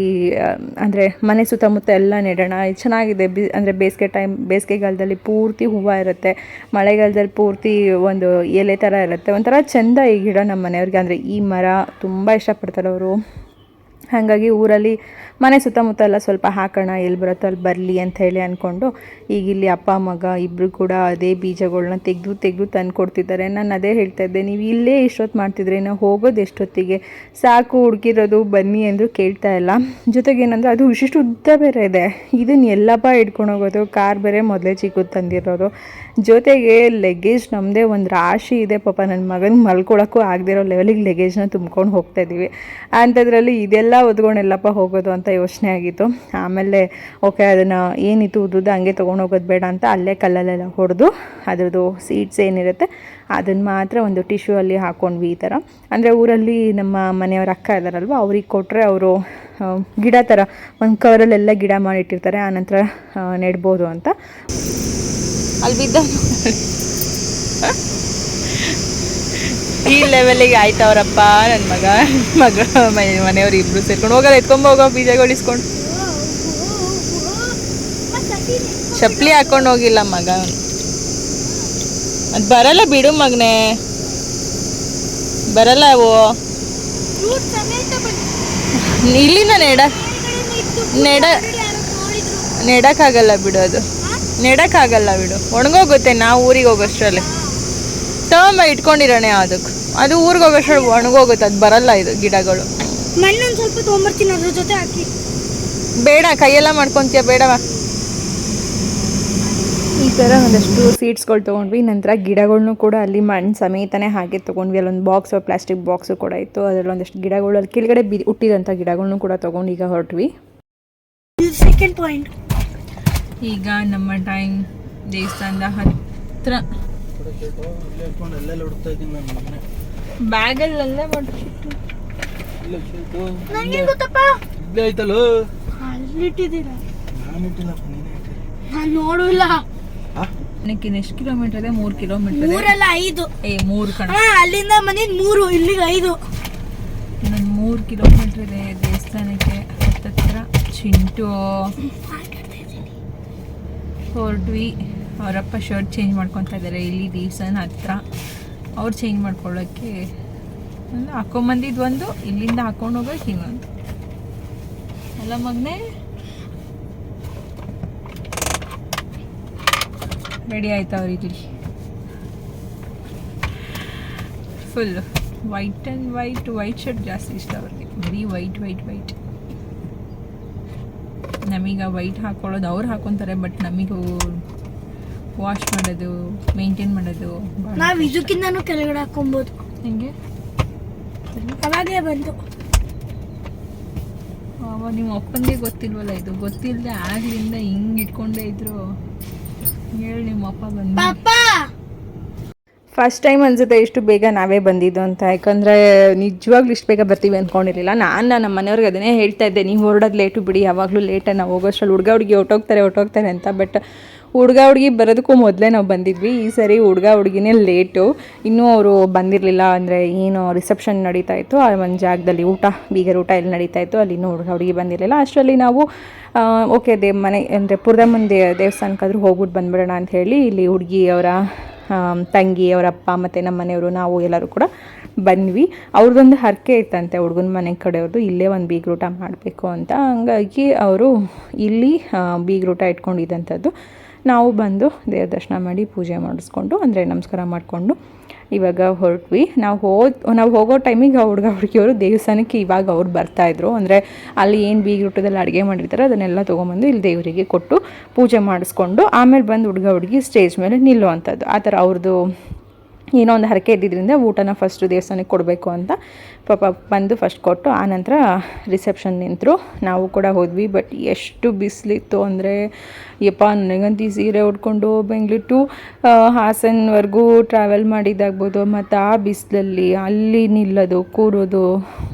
ಅಂದರೆ ಮನೆ ಸುತ್ತಮುತ್ತ ಎಲ್ಲ ನೆಡೋಣ. ಚೆನ್ನಾಗಿದೆ. ಬಿ, ಅಂದರೆ ಬೇಸಿಗೆ ಟೈಮ್, ಬೇಸಿಗೆಗಾಲದಲ್ಲಿ ಪೂರ್ತಿ ಹೂವು ಇರುತ್ತೆ. ಮಳೆಗಾಲದಲ್ಲಿ ಪೂರ್ತಿ ಒಂದು ಎಲೆ ಥರ ಇರುತ್ತೆ. ಒಂಥರ ಚೆಂದ ಈ ಗಿಡ ನಮ್ಮ ಮನೆಯವ್ರಿಗೆ ಅಂದರೆ ಈ ಮರ ತುಂಬ ಇಷ್ಟಪಡ್ತಾರೆ ಅವರು. ಹಾಗಾಗಿ ಊರಲ್ಲಿ ಮನೆ ಸುತ್ತಮುತ್ತ ಎಲ್ಲ ಸ್ವಲ್ಪ ಹಾಕೋಣ, ಎಲ್ಲಿ ಬರುತ್ತೋ ಅಲ್ಲಿ ಬರಲಿ ಅಂತ ಹೇಳಿ ಅಂದ್ಕೊಂಡು ಈಗ ಇಲ್ಲಿ ಅಪ್ಪ, ಮಗ ಇಬ್ಬರು ಕೂಡ ಅದೇ ಬೀಜಗಳನ್ನ ತೆಗೆದು ತೆಗೆದು ತಂದು ಕೊಡ್ತಿದ್ದಾರೆ. ನಾನು ಅದೇ ಹೇಳ್ತಾ ಇದ್ದೆ, ನೀವು ಇಲ್ಲೇ ಇಷ್ಟೊತ್ತು ಮಾಡ್ತಿದ್ರೆ, ನಾವು ಹೋಗೋದು ಎಷ್ಟೊತ್ತಿಗೆ? ಸಾಕು ಹುಡುಕಿರೋದು ಬನ್ನಿ ಅಂದರೂ ಕೇಳ್ತಾ ಇಲ್ಲ. ಜೊತೆಗೆ ಏನಂದರೆ ಅದು ವಿಶಿಷ್ಟ ಉದ್ದ ಬೇರೆ ಇದೆ. ಇದನ್ನು ಎಲ್ಲಪ್ಪ ಹೋಗೋದು, ಕಾರ್ ಬೇರೆ ಮೊದಲೇ ಚಿಕ್ಕದು ತಂದಿರೋರು ಜೊತೆಗೆ ಲಗೇಜ್ ನಮ್ಮದೇ ಒಂದು ರಾಶಿ ಇದೆ ಪಾಪ ನನ್ನ ಮಗನಿಗೆ ಮಲ್ಕೊಳಕ್ಕೂ ಆಗದಿರೋ ಲೆವೆಲಿಗೆ ಲೆಗೇಜ್ನ ತುಂಬ್ಕೊಂಡು ಹೋಗ್ತಾ ಇದ್ದೀವಿ ಅಂಥದ್ರಲ್ಲಿ ಇದೆಲ್ಲ ಒದ್ಕೊಂಡೆಲ್ಲಪ್ಪ ಹೋಗೋದು ಅಂತ ಯೋಚನೆ ಆಗಿತ್ತು. ಆಮೇಲೆ, ಓಕೆ, ಅದನ್ನು ಏನಿತ್ತು ಉದ್ದುದ್ದು ಹಂಗೆ ತೊಗೊಂಡು ಹೋಗೋದು ಬೇಡ ಅಂತ ಅಲ್ಲೇ ಕಲ್ಲಲ್ಲೆಲ್ಲ ಹೊಡೆದು, ಅದರದ್ದು ಸೀಡ್ಸ್ ಏನಿರುತ್ತೆ ಅದನ್ನು ಮಾತ್ರ ಒಂದು ಟಿಶ್ಯೂ ಅಲ್ಲಿ ಹಾಕ್ಕೊಂಡ್ವಿ ಈ ಥರ ಅಂದರೆ ಊರಲ್ಲಿ ನಮ್ಮ ಮನೆಯವ್ರ ಅಕ್ಕ ಇದ್ದಾರಲ್ವ ಅವ್ರಿಗೆ ಕೊಟ್ಟರೆ ಅವರು ಗಿಡ ಥರ ಒಂದು ಕವರಲ್ಲೆಲ್ಲ ಗಿಡ ಮಾಡಿಟ್ಟಿರ್ತಾರೆ ಆನಂತರ ನೆಡ್ಬೋದು ಅಂತ. ಅಲ್ಲಿ ಬಿದ್ದ ಈ ಲೆವೆಲಿಗೆ ಆಯ್ತವ್ರಪ್ಪ ನನ್ನ ಮಗ ಮಗ ಮನೆಯವ್ರು ಇಬ್ರು ಸೇರ್ಕೊಂಡು ಹೋಗಲ್ಲ, ಎತ್ಕೊಂಡ್ ಹೋಗೋ ಬೀಜಗಳು ಇಸ್ಕೊಂಡು ಚಪ್ಪಲಿ ಹಾಕೊಂಡು ಹೋಗಿಲ್ಲ ಮಗ. ಅದು ಬರಲ್ಲ ಬಿಡು ಮಗನೇ. ಬರಲ್ಲ ಅವು ಇಲ್ಲಿಂದ ನೆಡ ನೆಡ, ನೆಡಕ್ಕಾಗಲ್ಲ ಬಿಡು ಅದು. ನೆಡಕ್ಕಾಗಲ್ಲ ಬಿಡು. ಒಣಗೋಗುತ್ತೆ, ನಾವು ಊರಿಗೆ ಹೋಗೋಷ್ಟರಲ್ಲಿ. ತಗೊಂಬ ಇಟ್ಕೊಂಡಿರೋಣ ಅದಕ್ಕೆ. ಅದು ಊರಿಗೆ ಹೋಗೋಷ್ಟು ಒಣಗೋಗುತ್ತೆ ಅದು ಬರಲ್ಲ ಇದು ಗಿಡಗಳು. ಮಣ್ಣೊಂದು ಸ್ವಲ್ಪ ತೊಗೊಂಬರ್ತೀನಿ ಅದ್ರ ಜೊತೆ ಹಾಕಿ. ಬೇಡ ಕೈಯೆಲ್ಲ ಮಾಡ್ಕೊಂತೀಯ ಬೇಡವಾ ಈ ಥರ ಒಂದಷ್ಟು ಸೀಡ್ಸ್ಗಳು ತೊಗೊಂಡ್ವಿ ನಂತರ ಗಿಡಗಳನ್ನು ಕೂಡ ಅಲ್ಲಿ ಮಣ್ಣು ಸಮೇತನೇ ಹಾಗೆ ತೊಗೊಂಡ್ವಿ. ಅಲ್ಲೊಂದು ಬಾಕ್ಸ್ ಪ್ಲಾಸ್ಟಿಕ್ ಬಾಕ್ಸು ಕೂಡ ಇತ್ತು. ಅದರಲ್ಲಿ ಒಂದಷ್ಟು ಗಿಡಗಳು ಅಲ್ಲಿ ಕೆಳಗಡೆ ಬಿ ಹುಟ್ಟಿದಂಥ ಗಿಡಗಳ್ನು ಕೂಡ ತೊಗೊಂಡು ಈಗ ಹೊರಟ್ವಿ. ಸೆಕೆಂಡ್ ಪಾಯಿಂಟ್ ಈಗ ನಮ್ಮ ಟೈಮ್ ದೇವಸ್ಥಾನದ ಹತ್ರ. ಇಲ್ಲೇ ಇಟ್ಕೊಂಡು ಎಲ್ಲೆಲ್ಲ ಹುಡುಕ್ತಾ ಇದ್ದೀನಿ ನಾನು ಮಗನೇ ಬ್ಯಾಗಲ್ಲೇ ಮಾಡಿಬಿಟ್ಟು ಇಲ್ಲೇ ಶೆಲ್ಟು ನಂಗೆ ಗೊತ್ತಪ್ಪ? ಇಲ್ಲೇ ಐತಲ್ಲೋ ಅಲ್ಲಿಟ್ಟಿದ್ದೀರಾ? ನಾನು ಇಟ್ಟಿಲ್ಲಪ್ಪ ನೀನೇ ಇಟ್ಟಿಲ್ಲ. ನಾನು ನೋಡಿಲ್ಲ. ನನಗೆ ಎಷ್ಟು ಕಿಲೋಮೀಟರ್ ಇದೆ? ಮೂರು ಕಿಲೋಮೀಟರ್ ಮೂರಲ್ಲ ಐದು. ಏ ಮೂರು ಕಣ. ಹಾ ಅಲ್ಲಿಂದ ಮನೆಯಿಂದ ಮೂರು ಇಲ್ಲಿಗೆ ಐದು. ನಾನು ಮೂರು ಕಿಲೋಮೀಟ್ರ್ ಇದೆ ದೇವಸ್ಥಾನಕ್ಕೆ. ಹತ್ತತ್ರ ಚಿಂಟು. ಹೊರಟ್ವಿ. ಅವರಪ್ಪ ಶರ್ಟ್ ಚೇಂಜ್ ಮಾಡ್ಕೊತಾ ಇದ್ದಾರೆ ಇಲ್ಲಿ ರೀಸನ್ ಹತ್ರ. ಅವ್ರು ಚೇಂಜ್ ಮಾಡ್ಕೊಳ್ಳೋಕ್ಕೆ ಹಾಕೊಂಬಂದಿದ್ದು ಒಂದು, ಇಲ್ಲಿಂದ ಹಾಕೊಂಡು ಹೋಗೋಕೆ ಇನ್ನೊಂದು. ಅಲ್ಲ ಮಗನೇ? ರೆಡಿ ಆಯ್ತು ಅವ್ರು ಇಲ್ಲಿ? Full white and white white shirt ಜಾಸ್ತಿ ಇಷ್ಟ ಅವ್ರಿಗೆ. ಬರೀ ವೈಟ್ ವೈಟ್ ವೈಟ್ ನಮೀಗ ವೈಟ್ ಹಾಕೊಳ್ಳೋದು ಅವ್ರು ಹಾಕೊತಾರೆ ಬಟ್ ನಮಗೂ ವಾಶ್ ಮಾಡೋದು ಮೇಂಟೈನ್ ಮಾಡೋದು ನಾವು ನಾವ್ ಇದಕ್ಕಿಂತನೂ ಕೆಳಗಡೆ ಹಾಕೊಬೋದು ಹೆಂಗೆ? ಅವಾಗಲೇ ಬಂತು. ಅವ ನಿಮ್ಮ ಅಪ್ಪನಿಗೆ ಗೊತ್ತಿಲ್ವಲ್ಲ ಇದು ಗೊತ್ತಿಲ್ಲದೆ ಆಗ್ಲಿಂದ ಹಿಂಗೆ ಇಟ್ಕೊಂಡೇ ಇದ್ರು. ಹೇಳಿ ನಿಮ್ಮ ಅಪ್ಪ ಬಂದ. ಫಸ್ಟ್ ಟೈಮ್ ಅನ್ಸುತ್ತೆ ಇಷ್ಟು ಬೇಗ ನಾವೇ ಬಂದಿದ್ದು ಅಂತ. ಯಾಕಂದರೆ ನಿಜವಾಗ್ಲೂ ಇಷ್ಟು ಬೇಗ ಬರ್ತೀವಿ ಅಂದ್ಕೊಂಡಿರಲಿಲ್ಲ ನಾನು ನಮ್ಮ ಮನೆಯವ್ರಿಗೆ ಅದನ್ನೇ ಹೇಳ್ತಾ ಇದ್ದೆ. ನೀವು ಹೊರಡೋದು ಲೇಟು ಬಿಡಿ. ಯಾವಾಗಲೂ ಲೇಟೇ ನಾವು ಹೋಗೋಷ್ಟ್ರಲ್ಲಿ ಹುಡುಗ ಹುಡುಗಿ ಹೊಟ್ಟೋಗ್ತಾರೆ ಹೊಟ್ಟೋಗ್ತಾರೆ ಅಂತ. ಬಟ್ ಹುಡುಗ ಹುಡುಗಿ ಬರೋದಕ್ಕೂ ಮೊದಲೇ ನಾವು ಬಂದಿದ್ವಿ. ಈ ಸರಿ ಹುಡುಗ ಹುಡುಗಿನೇ ಲೇಟು ಇನ್ನೂ ಅವರು ಬಂದಿರಲಿಲ್ಲ ಅಂದರೆ ಏನು ರಿಸೆಪ್ಷನ್ ನಡೀತಾ ಇತ್ತು. ಆ ಒಂದು ಜಾಗದಲ್ಲಿ ಊಟ, ಬೀಗರ ಊಟ ಎಲ್ಲಿ ನಡೀತಾ ಇತ್ತು. ಅಲ್ಲಿ ಇನ್ನೂ ಹುಡುಗ ಹುಡುಗಿ ಬಂದಿರಲಿಲ್ಲ. ಅಷ್ಟರಲ್ಲಿ ನಾವು ಓಕೆ ದೇ ಮನೆ, ಅಂದರೆ ಪುರದಮ್ಮನ ದೇ, ದೇವಸ್ಥಾನಕ್ಕಾದ್ರೂ ಹೋಗ್ಬಿಟ್ಟು ಬಂದ್ಬಿಡೋಣ ಅಂತ ಹೇಳಿ ಇಲ್ಲಿ ಹುಡುಗಿ ಅವರ ತಂಗಿ, ಅವರ ಅಪ್ಪ ಮತ್ತು ನಮ್ಮ ಮನೆಯವರು, ನಾವು ಎಲ್ಲರೂ ಕೂಡ ಬಂದ್ವಿ. ಅವ್ರದ್ದೊಂದು ಹರಕೆ ಇತ್ತಂತೆ ಹುಡುಗನ ಮನೆ ಕಡೆಯವ್ರದ್ದು ಇಲ್ಲೇ ಒಂದು ಬೀಗ್ರೂಟ ಮಾಡಬೇಕು ಅಂತ. ಹಂಗಾಗಿ ಅವರು ಇಲ್ಲಿ ಬೀಗ್ರೂಟ ಇಟ್ಕೊಂಡಿದ್ದಂಥದ್ದು. ನಾವು ಬಂದು ದೇವ್ರ ದರ್ಶನ ಮಾಡಿ ಪೂಜೆ ಮಾಡಿಸ್ಕೊಂಡು, ಅಂದರೆ ನಮಸ್ಕಾರ ಮಾಡಿಕೊಂಡು ಇವಾಗ ಹೊರಟ್ವಿ. ನಾವು ಹೋದ್, ನಾವು ಹೋಗೋ ಟೈಮಿಗೆ ಹುಡುಗ ಹುಡುಗಿಯವರು ದೇವಸ್ಥಾನಕ್ಕೆ ಇವಾಗ ಅವ್ರು ಬರ್ತಾಯಿದ್ರು ಅಂದರೆ ಅಲ್ಲಿ ಏನು ಬೀಗರೂಟದಲ್ಲಿ ಅಡುಗೆ ಮಾಡಿರ್ತಾರೆ ಅದನ್ನೆಲ್ಲ ತೊಗೊಂಬಂದು ಇಲ್ಲಿ ದೇವರಿಗೆ ಕೊಟ್ಟು ಪೂಜೆ ಮಾಡಿಸ್ಕೊಂಡು, ಆಮೇಲೆ ಬಂದು ಹುಡುಗ ಹುಡುಗಿ ಸ್ಟೇಜ್ ಮೇಲೆ ನಿಲ್ಲುವಂಥದ್ದು. ಆ ಥರ ಅವ್ರದ್ದು ಏನೋ ಒಂದು ಹರಕೆ ಇದ್ದಿದ್ದರಿಂದ ಊಟನ ಫಸ್ಟು ದೇವಸ್ಥಾನಕ್ಕೆ ಕೊಡಬೇಕು ಅಂತ ಪಾಪ ಬಂದು ಫಸ್ಟ್ ಕೊಟ್ಟು ಆನಂತರ ರಿಸೆಪ್ಷನ್ ನಿಂತರು. ನಾವು ಕೂಡ ಹೋದ್ವಿ ಬಟ್ ಎಷ್ಟು ಬಿಸಿಲಿತ್ತು ಅಂದರೆ, ಯಪ್ಪ ನನಗಂತೂ ಈ ಸೀರೆ ಉಟ್ಕೊಂಡು ಬೆಂಗ್ಳೂರು ಟು ಹಾಸನ್ವರೆಗೂ ಟ್ರಾವೆಲ್ ಮಾಡಿದ್ದಾಗ್ಬೋದು. ಮತ್ತು ಆ ಬಿಸಿಲಲ್ಲಿ ಅಲ್ಲಿ ನಿಲ್ಲೋದು, ಕೂರೋದು,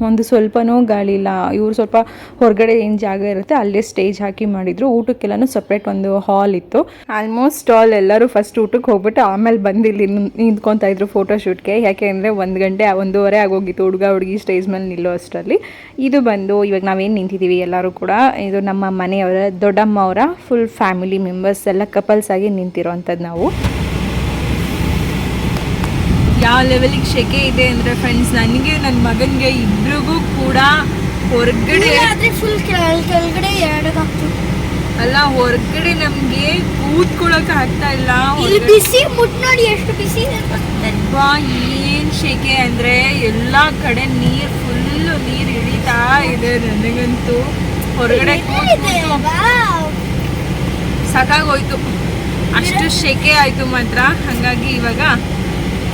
ಒಂದು ಸ್ವಲ್ಪನೂ ಗಾಳಿ ಇಲ್ಲ. ಇವರು ಸ್ವಲ್ಪ ಹೊರಗಡೆ ಏನು ಜಾಗ ಇರುತ್ತೆ ಅಲ್ಲೇ ಸ್ಟೇಜ್ ಹಾಕಿ ಮಾಡಿದರು. ಊಟಕ್ಕೆಲ್ಲನೂ ಸಪ್ರೇಟ್ ಒಂದು ಹಾಲ್ ಇತ್ತು. ಆಲ್ಮೋಸ್ಟ್ ಆಲ್ ಎಲ್ಲರೂ ಫಸ್ಟ್ ಊಟಕ್ಕೆ ಹೋಗ್ಬಿಟ್ಟು ಆಮೇಲೆ ಬಂದು ಇಲ್ಲಿ ನಿಂತ್ಕೊತಾರೆ ಹೇಳ್ತಾ ಇದ್ರು ಫೋಟೋಶೂಟ್ಗೆ ಯಾಕೆ ಅಂದರೆ ಒಂದು ಗಂಟೆ, ಒಂದೂವರೆ ಆಗೋಗಿತ್ತು ಹುಡುಗ ಹುಡುಗಿ. ಸ್ಟೇಜ್ ಮೇಲೆ ನಿಲ್ಲೋ ಅಷ್ಟರಲ್ಲಿ ಇದು ಬಂದು ಇವಾಗ ನಾವೇನು ನಿಂತಿದ್ದೀವಿ ಎಲ್ಲರೂ ಕೂಡ ಇದು ನಮ್ಮ ಮನೆಯವರ ದೊಡ್ಡಮ್ಮ ಅವರ ಫುಲ್ ಫ್ಯಾಮಿಲಿ ಮೆಂಬರ್ಸ್ ಎಲ್ಲ ಕಪಲ್ಸ್ ಆಗಿ ನಿಂತಿರೋವಂಥದ್ದು ನಾವು. ಯಾವ ಲೆವೆಲಿಗೆ ಶೆಕೆ ಇದೆ ಅಂದರೆ ಫ್ರೆಂಡ್ಸ್ ನನಗೆ ನನ್ನ ಮಗನಿಗೆ ಇಬ್ರಿಗೂ ಕೂಡ ಹೊರಗಡೆ ಆದ್ರೆ ಫುಲ್ ಕೆಳಗಡೆ ಎರಡಾಗ್ತದೆ ಅಲ್ಲ ಹೊರಗಡೆ ನಮಗೆ ಕೂತ್ಕೊಳಕ್ ಆಗ್ತಾ ಇಲ್ಲ. ಇಲ್ಲಿ ಬಿಸಿ ಮುಟ್ ನೋಡಿ ಎಷ್ಟು ಬಿಸಿ ಇದೆ ಏನ್ ಶೆಕೆ ಅಂದ್ರೆ ಎಲ್ಲಾ ಕಡೆ ನೀರ್ ಫುಲ್ ನೀರ್ ಇಳಿತಾ ಇದೆ ನನಗಂತೂ. ಹೊರಗಡೆ. ಸಾಕಾಗೋಯ್ತು. ಅಷ್ಟು ಶೆಕೆ ಆಯ್ತು ಮಾತ್ರ. ಹಾಗಾಗಿ ಇವಾಗ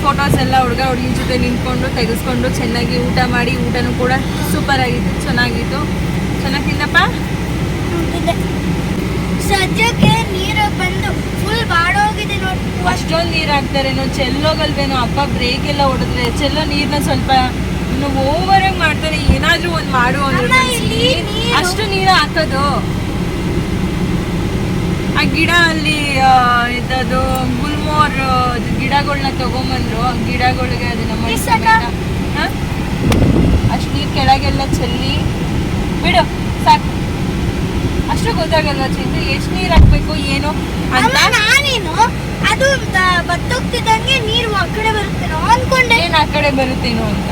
ಫೋಟೋಸ್ ಎಲ್ಲ ಹುಡುಗ ಹುಡುಗಿ ಜೊತೆ ನಿಂತ್ಕೊಂಡು ತೆಗೆಸ್ಕೊಂಡು ಚೆನ್ನಾಗಿ ಊಟ ಮಾಡಿ ಊಟನೂ ಕೂಡ ಸೂಪರ್ ಆಗಿತ್ತು ಚೆನ್ನಾಗಿತ್ತು. ಚೆನ್ನಾಗಿ ತಿನ್ನಪ್ಪ. ಸದ್ಯಕ್ಕೆ ನೀರು ಬಂದು ಫುಲ್ ಬಾಡೋಗಿದೆ ನೋಡಿ. ಅಷ್ಟೊಂದು ನೀರು ಹಾಕ್ತಾರೇನೋ ಚೆಲ್ಲೋಗಲ್ವೇನೋ ಅಪ್ಪ ಬ್ರೇಕ್ ಎಲ್ಲ ಹೊಡೆದ್ರೆ ಚೆಲ್ಲೋ ನೀರ್ನ ಸ್ವಲ್ಪ ಇನ್ನು ಓವರ್ ಆಗಿ ಮಾಡ್ತಾರೆ ಏನಾದ್ರೂ ಒಂದ್ ಮಾಡು ಅಂದ್ರೆ ಅಷ್ಟು ನೀರು ಹಾಕೋದು. ಆ ಗಿಡ ಅಲ್ಲಿ ಇದ್ದದು ಇದದು ಗುಲ್ಮೋರ್ ಗಿಡಗಳನ್ನ ತಗೊಂಬಂದ್ರು ಆ ಗಿಡಗಳಿಗೆ ಅದು ನಮ್ಮ ಬಿಸಾಕ? ಅಷ್ಟು ನೀರು ಕೆಳಗೆಲ್ಲ ಚೆಲ್ಲಿ ಬಿಡು ಸಾಕು. ಅಷ್ಟು ಗೊತ್ತಾಗಲ್ವಾ ಚಿಂತು ಎಷ್ಟು ನೀರು ಹಾಕ್ಬೇಕು ಏನು ಅಂತ? ನಾನೇನು? ಅದು ಬತ್ತೋಗ್ತಿದ್ದಂಗೆ ನೀರು ಆ ಕಡೆ ಬರುತ್ತೇನೋ ಅನ್ಕೊಂಡೆ. ಏನು ಆ ಕಡೆ ಬರುತ್ತೇನೋ ಅಂತ.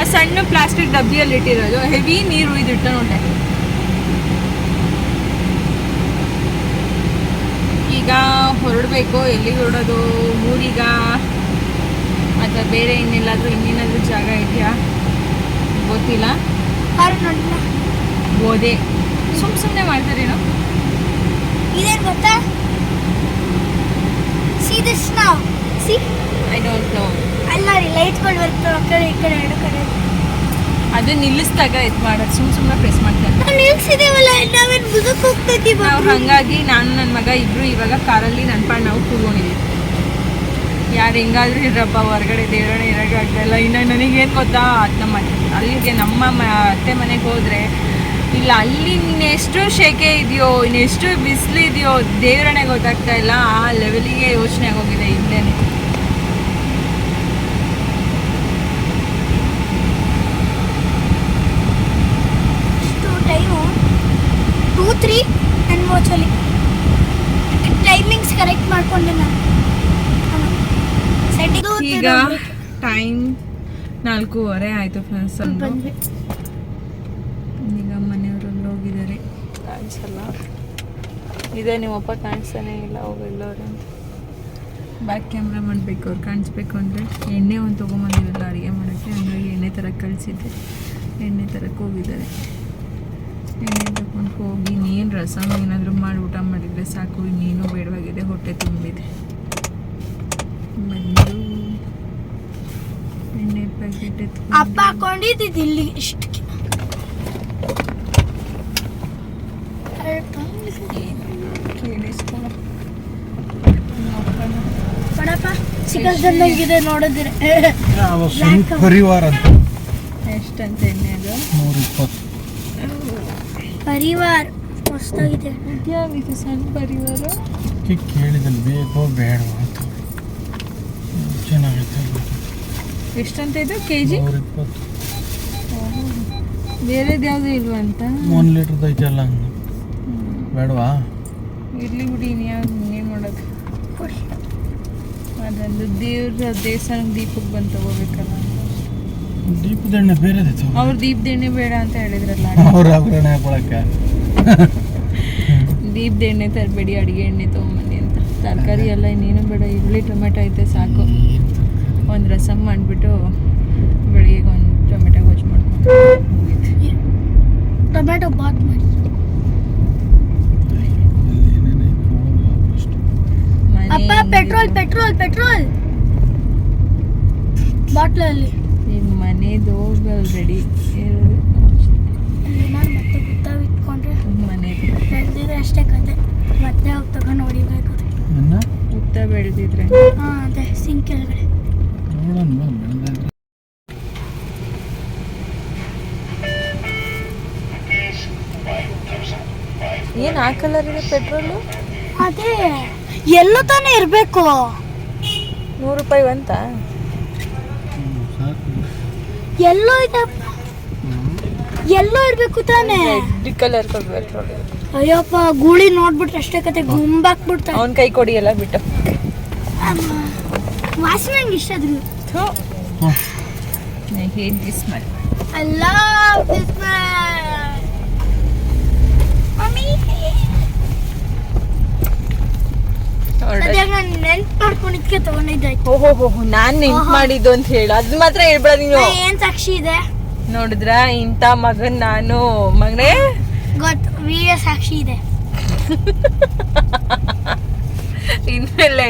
ಆ ಸಣ್ಣ ಪ್ಲಾಸ್ಟಿಕ್ ಡಬ್ಬಿಯಲ್ಲಿ ಇಟ್ಟಿರೋದು ಹೆವಿ ನೀರು ಇದಿಟ್ಟ ನೋಡೆ ಈಗ ಹೊರಡಬೇಕು ಎಲ್ಲಿಗೆ ಹೊರಡೋದು? ಊರಿಗ? ಅಥವಾ ಬೇರೆ ಇನ್ನೆಲ್ಲಾದ್ರೂ ಇನ್ನೇನಾದ್ರೂ ಜಾಗ ಇದೆಯಾ? ಗೊತ್ತಿಲ್ಲ. ಓದೆ ಸುಮ್ ಸುಮ್ಮನೆ ಮಾಡ್ತಾರೇನೋ ಇದೇನ್ ಗೊತ್ತಾ? ಸಿ ದಿಸ್ ನಾವ್ ಸಿ ಐ ಡೋಂಟ್ ನೋ ಅಲ್ಲ ರೀ ಲೈಟ್ಗಳು ಬರ್ತವೆ ಆ ಕಡೆ ಈ ಕಡೆ ಎರಡು ಕಡೆ. ಅದು ನಿಲ್ಲಿಸಿದಾಗ ಇದು ಮಾಡೋದು. ಸುಮ್ ಸುಮ್ಮನೆ ಪ್ರೆಸ್ ಮಾಡ್ತಾರೆ ನಿಲ್ಸಿದೇವಲ್ಲ ನಾವೇನ್ ಬುದಕ್ ಹೋಗ್ತಿದ್ದೀವಿ ನಾವು ಹಾಗಾಗಿ ನಾನು ನನ್ನ ಮಗ ಇಬ್ರು ಇವಾಗ ಕಾರಲ್ಲಿ ನನ್ನ ಪಾಡ್ ನಾವು ಕೂತ್ಕೊಂಡಿದ್ದೀವಿ ಯಾರು ಹೆಂಗಾದ್ರೂ ಇರಪ್ಪ ಹೊರಗಡೆ ದೇವರೇ ಇರೋಕೆ ಆಗ್ತಾಯಿಲ್ಲ ಇನ್ನು ನನಗೇನು ಗೊತ್ತಾ? ನಮ್ಮ ಅಲ್ಲಿಗೆ ನಮ್ಮ ಅತ್ತೆ ಮನೆಗೆ ಹೋದರೆ ಇಲ್ಲ ಅಲ್ಲಿ ಇನ್ನೆಷ್ಟು ಶೆಕೆ ಇದೆಯೋ ಇನ್ನೆಷ್ಟು ಬಿಸಿಲು ಇದೆಯೋ ದೇವರಣೆ ಗೊತ್ತಾಗ್ತಾ ಇಲ್ಲ ಆ ಲೆವೆಲಿಗೆ ಯೋಚನೆ ಆಗೋಗಿದೆ ಇಷ್ಟು ಟೈಮು ಟೂ ತ್ರೀ ವಾಚಲ್ಲಿ ಟೈಮಿಂಗ್ಸ್ ಕರೆಕ್ಟ್ ಮಾಡ್ಕೊಂಡೆ ನಾನು. ಈಗ ಟೈಮ್ ನಾಲ್ಕೂವರೆ ಆಯ್ತು ಫ್ರೆಂಡ್ಸ್ ಬಂದ್ವಿ. ಕಾಣಿಸಲ್ಲ. ಇದೆ ನಿಮ್ಮಪ್ಪ ಕಾಣಿಸ್ತಾನೆ ಇಲ್ಲ ಹೋಗಿಲ್ಲವ್ರೆ ಅಂತ. ಬ್ಯಾಕ್ ಕ್ಯಾಮ್ರಾ ಮಾಡಬೇಕು ಅವ್ರು ಕಾಣಿಸ್ಬೇಕು ಅಂದರೆ ಎಣ್ಣೆ ಒಂದು ತೊಗೊಂಬಂದಿರಲ್ಲ ಅಡುಗೆ ಮಾಡೋಕ್ಕೆ ಹಂಗಾಗಿ ಎಣ್ಣೆ ಥರ ಕಳಿಸಿದ್ದೆ. ಎಣ್ಣೆ ಥರಕ್ಕೆ ಹೋಗಿದ್ದಾರೆ. ಎಣ್ಣೆ ತಗೊಂಡು ಹೋಗಿ ನೀನು ರಸಮ್ ಏನಾದರೂ ಮಾಡಿ ಊಟ ಮಾಡಿದರೆ ಸಾಕು ಇನ್ನೇನು ಬೇಡವಾಗಿದೆ ಹೊಟ್ಟೆ ತುಂಬಿದೆ. ಬಂದು ಎಣ್ಣೆ ಪ್ಯಾಕೆಟ್ ಅಪ್ಪ ಹಾಕೊಂಡಿದ್ದು ಇಲ್ಲಿ ಇಷ್ಟಕ್ಕೆ. ನೋಡಿದ್ರೆ. ಪರಿವಾರ ಅಂತ. ಎಷ್ಟಂತ ಎಣ್ಣೆ ಅದು? ನೂರ ಇಪ್ಪತ್ತು ಪರಿವಾರ ಮಸ್ತಾಗಿದೆ ಯಾವಿದು ಸಣ್ಣ ಪರಿವಾರ? ಕೇಳಿದಲ್ಲಿ ಬೇಕೋ ಬೇಡವೋ ಅಂತ. ಚೆನ್ನಾಗೈತೆ. ಎಷ್ಟಂತ ಇದು ಕೆ ಜಿ ನೂರ ಇಪ್ಪತ್ತು ಬೇರೆದು ಯಾವುದೂ ಇಲ್ವಾ ಅಂತ? ಒಂದು ಲೀಟ್ರದ್ದು ಅಲ್ಲ ಹಂಗೆ. ಬೇಡವಾ? ಇರ್ಲಿ ಬಿಡಿ ನೀ ಇನ್ನೇನು ಮಾಡೋದು? ಅದೊಂದು ದೇವ್ರ ದೇವಸ್ಥಾನ ದೀಪಕ್ಕೆ ಬಂದು ತಗೋಬೇಕಲ್ಲ. ದೀಪದ ಎಣ್ಣೆ ಬೇರೆ ಅವ್ರ ದೀಪದ ಎಣ್ಣೆ ಬೇಡ ಅಂತ ಹೇಳಿದ್ರಲ್ಲ. ಅವ್ರ ಅವ್ರನ್ನ ಹಾಕೊಳಕ್ಕೆ. ದೀಪದ ಎಣ್ಣೆ ತರಬೇಡಿ ಅಡುಗೆ ಎಣ್ಣೆ ತೊಗೊಂಬನ್ನಿ ಅಂತ. ತರಕಾರಿ ಎಲ್ಲ ಇನ್ನೇನು ಬೇಡ ಈರುಳ್ಳಿ ಟೊಮೆಟೊ ಐತೆ ಸಾಕು. ಒಂದು ರಸಮ್ ಮಾಡಿಬಿಟ್ಟು ಬೆಳಿಗ್ಗೆ ಒಂದು ಟೊಮೆಟೊ ಗೊಜ್ಜು ಮಾಡ್ಕೊಂಡು ಮುಗೀತು. ಟೊಮೆಟೊ ಬಾತ್ ಮಾಡಿ ಮನೆ ಅಪ್ಪ ಪೆಟ್ರೋಲ್ ಪೆಟ್ರೋಲ್ ಪೆಟ್ರೋಲ್ ಬಾಟ್ಲಲ್ಲಿ ನಿಮ್ಮ ಮನೆದು ಆಲ್ರೆಡಿ ಮತ್ತೆ ಗುತ್ತಾವ್ ಇಟ್ಕೊಂಡ್ರೆ ಮನೆ ಬೆಳೆದಿದ್ರೆ ಅಷ್ಟೇ ಕತೆ. ಮತ್ತೆ ಹೋಗಿ ತಗೊಂಡು ಹೊಡಿಬೇಕು ಉತ್ತ ಬೆಳೆದಿದ್ರೆ. ಹಾಂ ಅದೇ ಸಿಂಕ್ ಕೆಳಗಡೆ. ಏನು ಆ ಕಲರ್ ಇದೆ ಪೆಟ್ರೋಲು ಅದೇ. ಎಲ್ಲ ತಾನೇ ಇರಬೇಕು. ನೂರು ರೂಪಾಯಿ ಅಂತ? ಎಲ್ಲೋ ಇದೆ ಎಲ್ಲೋ ಇರಬೇಕು ತಾನೇ. ಕಲರ್ ಕೊಡ್ಬೇಕು ಅಯ್ಯಪ್ಪ ಗೂಳಿ ನೋಡ್ಬಿಟ್ರೆ ಅಷ್ಟೇ ಕತೆ ಗುಂಬಾಕ್ಬಿಡ್ತ ಅವನ ಕೈ ಕೊಡಿ ಎಲ್ಲ ಬಿಟ್ಟು. ವಾಸನೆ ನಂಗೆ ಇಷ್ಟ ಅದ್ರ ಐ ಲವ್ ದಿಸ್ ಮೈ ನೆನ್ಪು ಮಾಡ್ಕೊಂಡು ಇದಕ್ಕೆ ತಗೊಂಡಿದ್ದಾಯ್ತು ಓಹೋ ಹೋ ನಾನ್ ನೆನ್ಪ್ ಮಾಡಿದ್ದು ಅಂತ ಹೇಳು. ಅದ್ ಮಾತ್ರ ಹೇಳ್ಬೇಡ ನೀನು. ಏನ್ ಸಾಕ್ಷಿ ಇದೆ? ನೋಡಿದ್ರ ಇಂತ ಮಗನ್ ನಾನು. ಮಗನೇ? ಗೊತ್ತು ವಿಡಿಯೋ ಸಾಕ್ಷಿ ಇದೆ. ಇನ್ಮೇಲೆ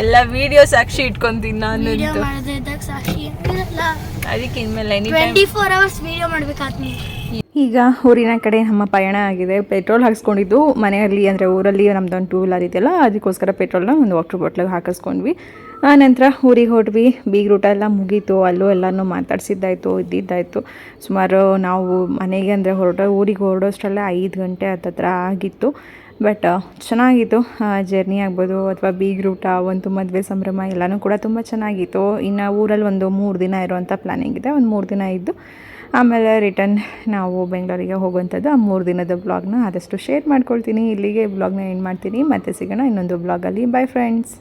ಎಲ್ಲ ವಿಡಿಯೋ ಸಾಕ್ಷಿ ಇಟ್ಕೊಂತೀನಿ ನಾನು ವಿಡಿಯೋ. ಮಾಡದೇ ಇದ್ದಾಗ ಸಾಕ್ಷಿ ಅದಕ್ಕೆ ಇನ್ಮೇಲೆ ಟ್ವೆಂಟಿ ಫೋರ್ ಅವರ್ಸ್ ವಿಡಿಯೋ ಮಾಡ್ಬೇಕಾಗ್ತೀನಿ ಈಗ ಊರಿನ ಕಡೆ ನಮ್ಮ ಪಯಣ ಆಗಿದೆ. ಪೆಟ್ರೋಲ್ ಹಾಕ್ಸ್ಕೊಂಡಿದ್ದು ಮನೆಯಲ್ಲಿ, ಅಂದರೆ ಊರಲ್ಲಿ ನಮ್ಮದೊಂದು ಟೂ ವೀಲರ್ ಇದೆಯಲ್ಲ, ಅದಕ್ಕೋಸ್ಕರ ಪೆಟ್ರೋಲ್ನ ಒಂದು ವಾಟ್ರ್ ಬಾಟ್ಲಿಗೆ ಹಾಕಿಸ್ಕೊಂಡ್ವಿ. ಆ ನಂತರ ಊರಿಗೆ ಹೊರಟ್ವಿ. ಬೀಗ್ ರೂಟ ಎಲ್ಲ ಮುಗೀತು. ಅಲ್ಲೂ ಎಲ್ಲನೂ ಮಾತಾಡ್ಸಿದ್ದಾಯಿತು, ಇದ್ದಿದ್ದಾಯಿತು. ಸುಮಾರು ನಾವು ಮನೆಗೆ ಅಂದರೆ ಹೊರಟ, ಊರಿಗೆ ಹೊರಡೋಷ್ಟರಲ್ಲೇ ಐದು ಗಂಟೆ ಹತ್ತತ್ರ ಆಗಿತ್ತು. ಬಟ್ ಚೆನ್ನಾಗಿತ್ತು. ಜರ್ನಿ ಆಗ್ಬೋದು ಅಥವಾ ಬೀಗ್ ರೂಟ, ಒಂದು ಮದುವೆ ಸಂಭ್ರಮ ಎಲ್ಲನೂ ಕೂಡ ತುಂಬ ಚೆನ್ನಾಗಿತ್ತು. ಇನ್ನು ಊರಲ್ಲಿ ಒಂದು ಮೂರು ದಿನ ಇರುವಂಥ ಪ್ಲ್ಯಾನಿಂಗ್ ಇದೆ. ಒಂದು ಮೂರು ದಿನ ಇದ್ದು ಆಮೇಲೆ ರಿಟರ್ನ್ ನಾವು ಬೆಂಗಳೂರಿಗೆ ಹೋಗುವಂಥದ್ದು ಆ ಮೂರು ದಿನದ ಬ್ಲಾಗ್ನ ಆದಷ್ಟು ಶೇರ್ ಮಾಡ್ಕೊಳ್ತೀನಿ. ಇಲ್ಲಿಗೆ ಬ್ಲಾಗ್ನ ಏನು ಮಾಡ್ತೀನಿ. ಮತ್ತೆ ಸಿಗೋಣ ಇನ್ನೊಂದು ಬ್ಲಾಗಲ್ಲಿ. By friends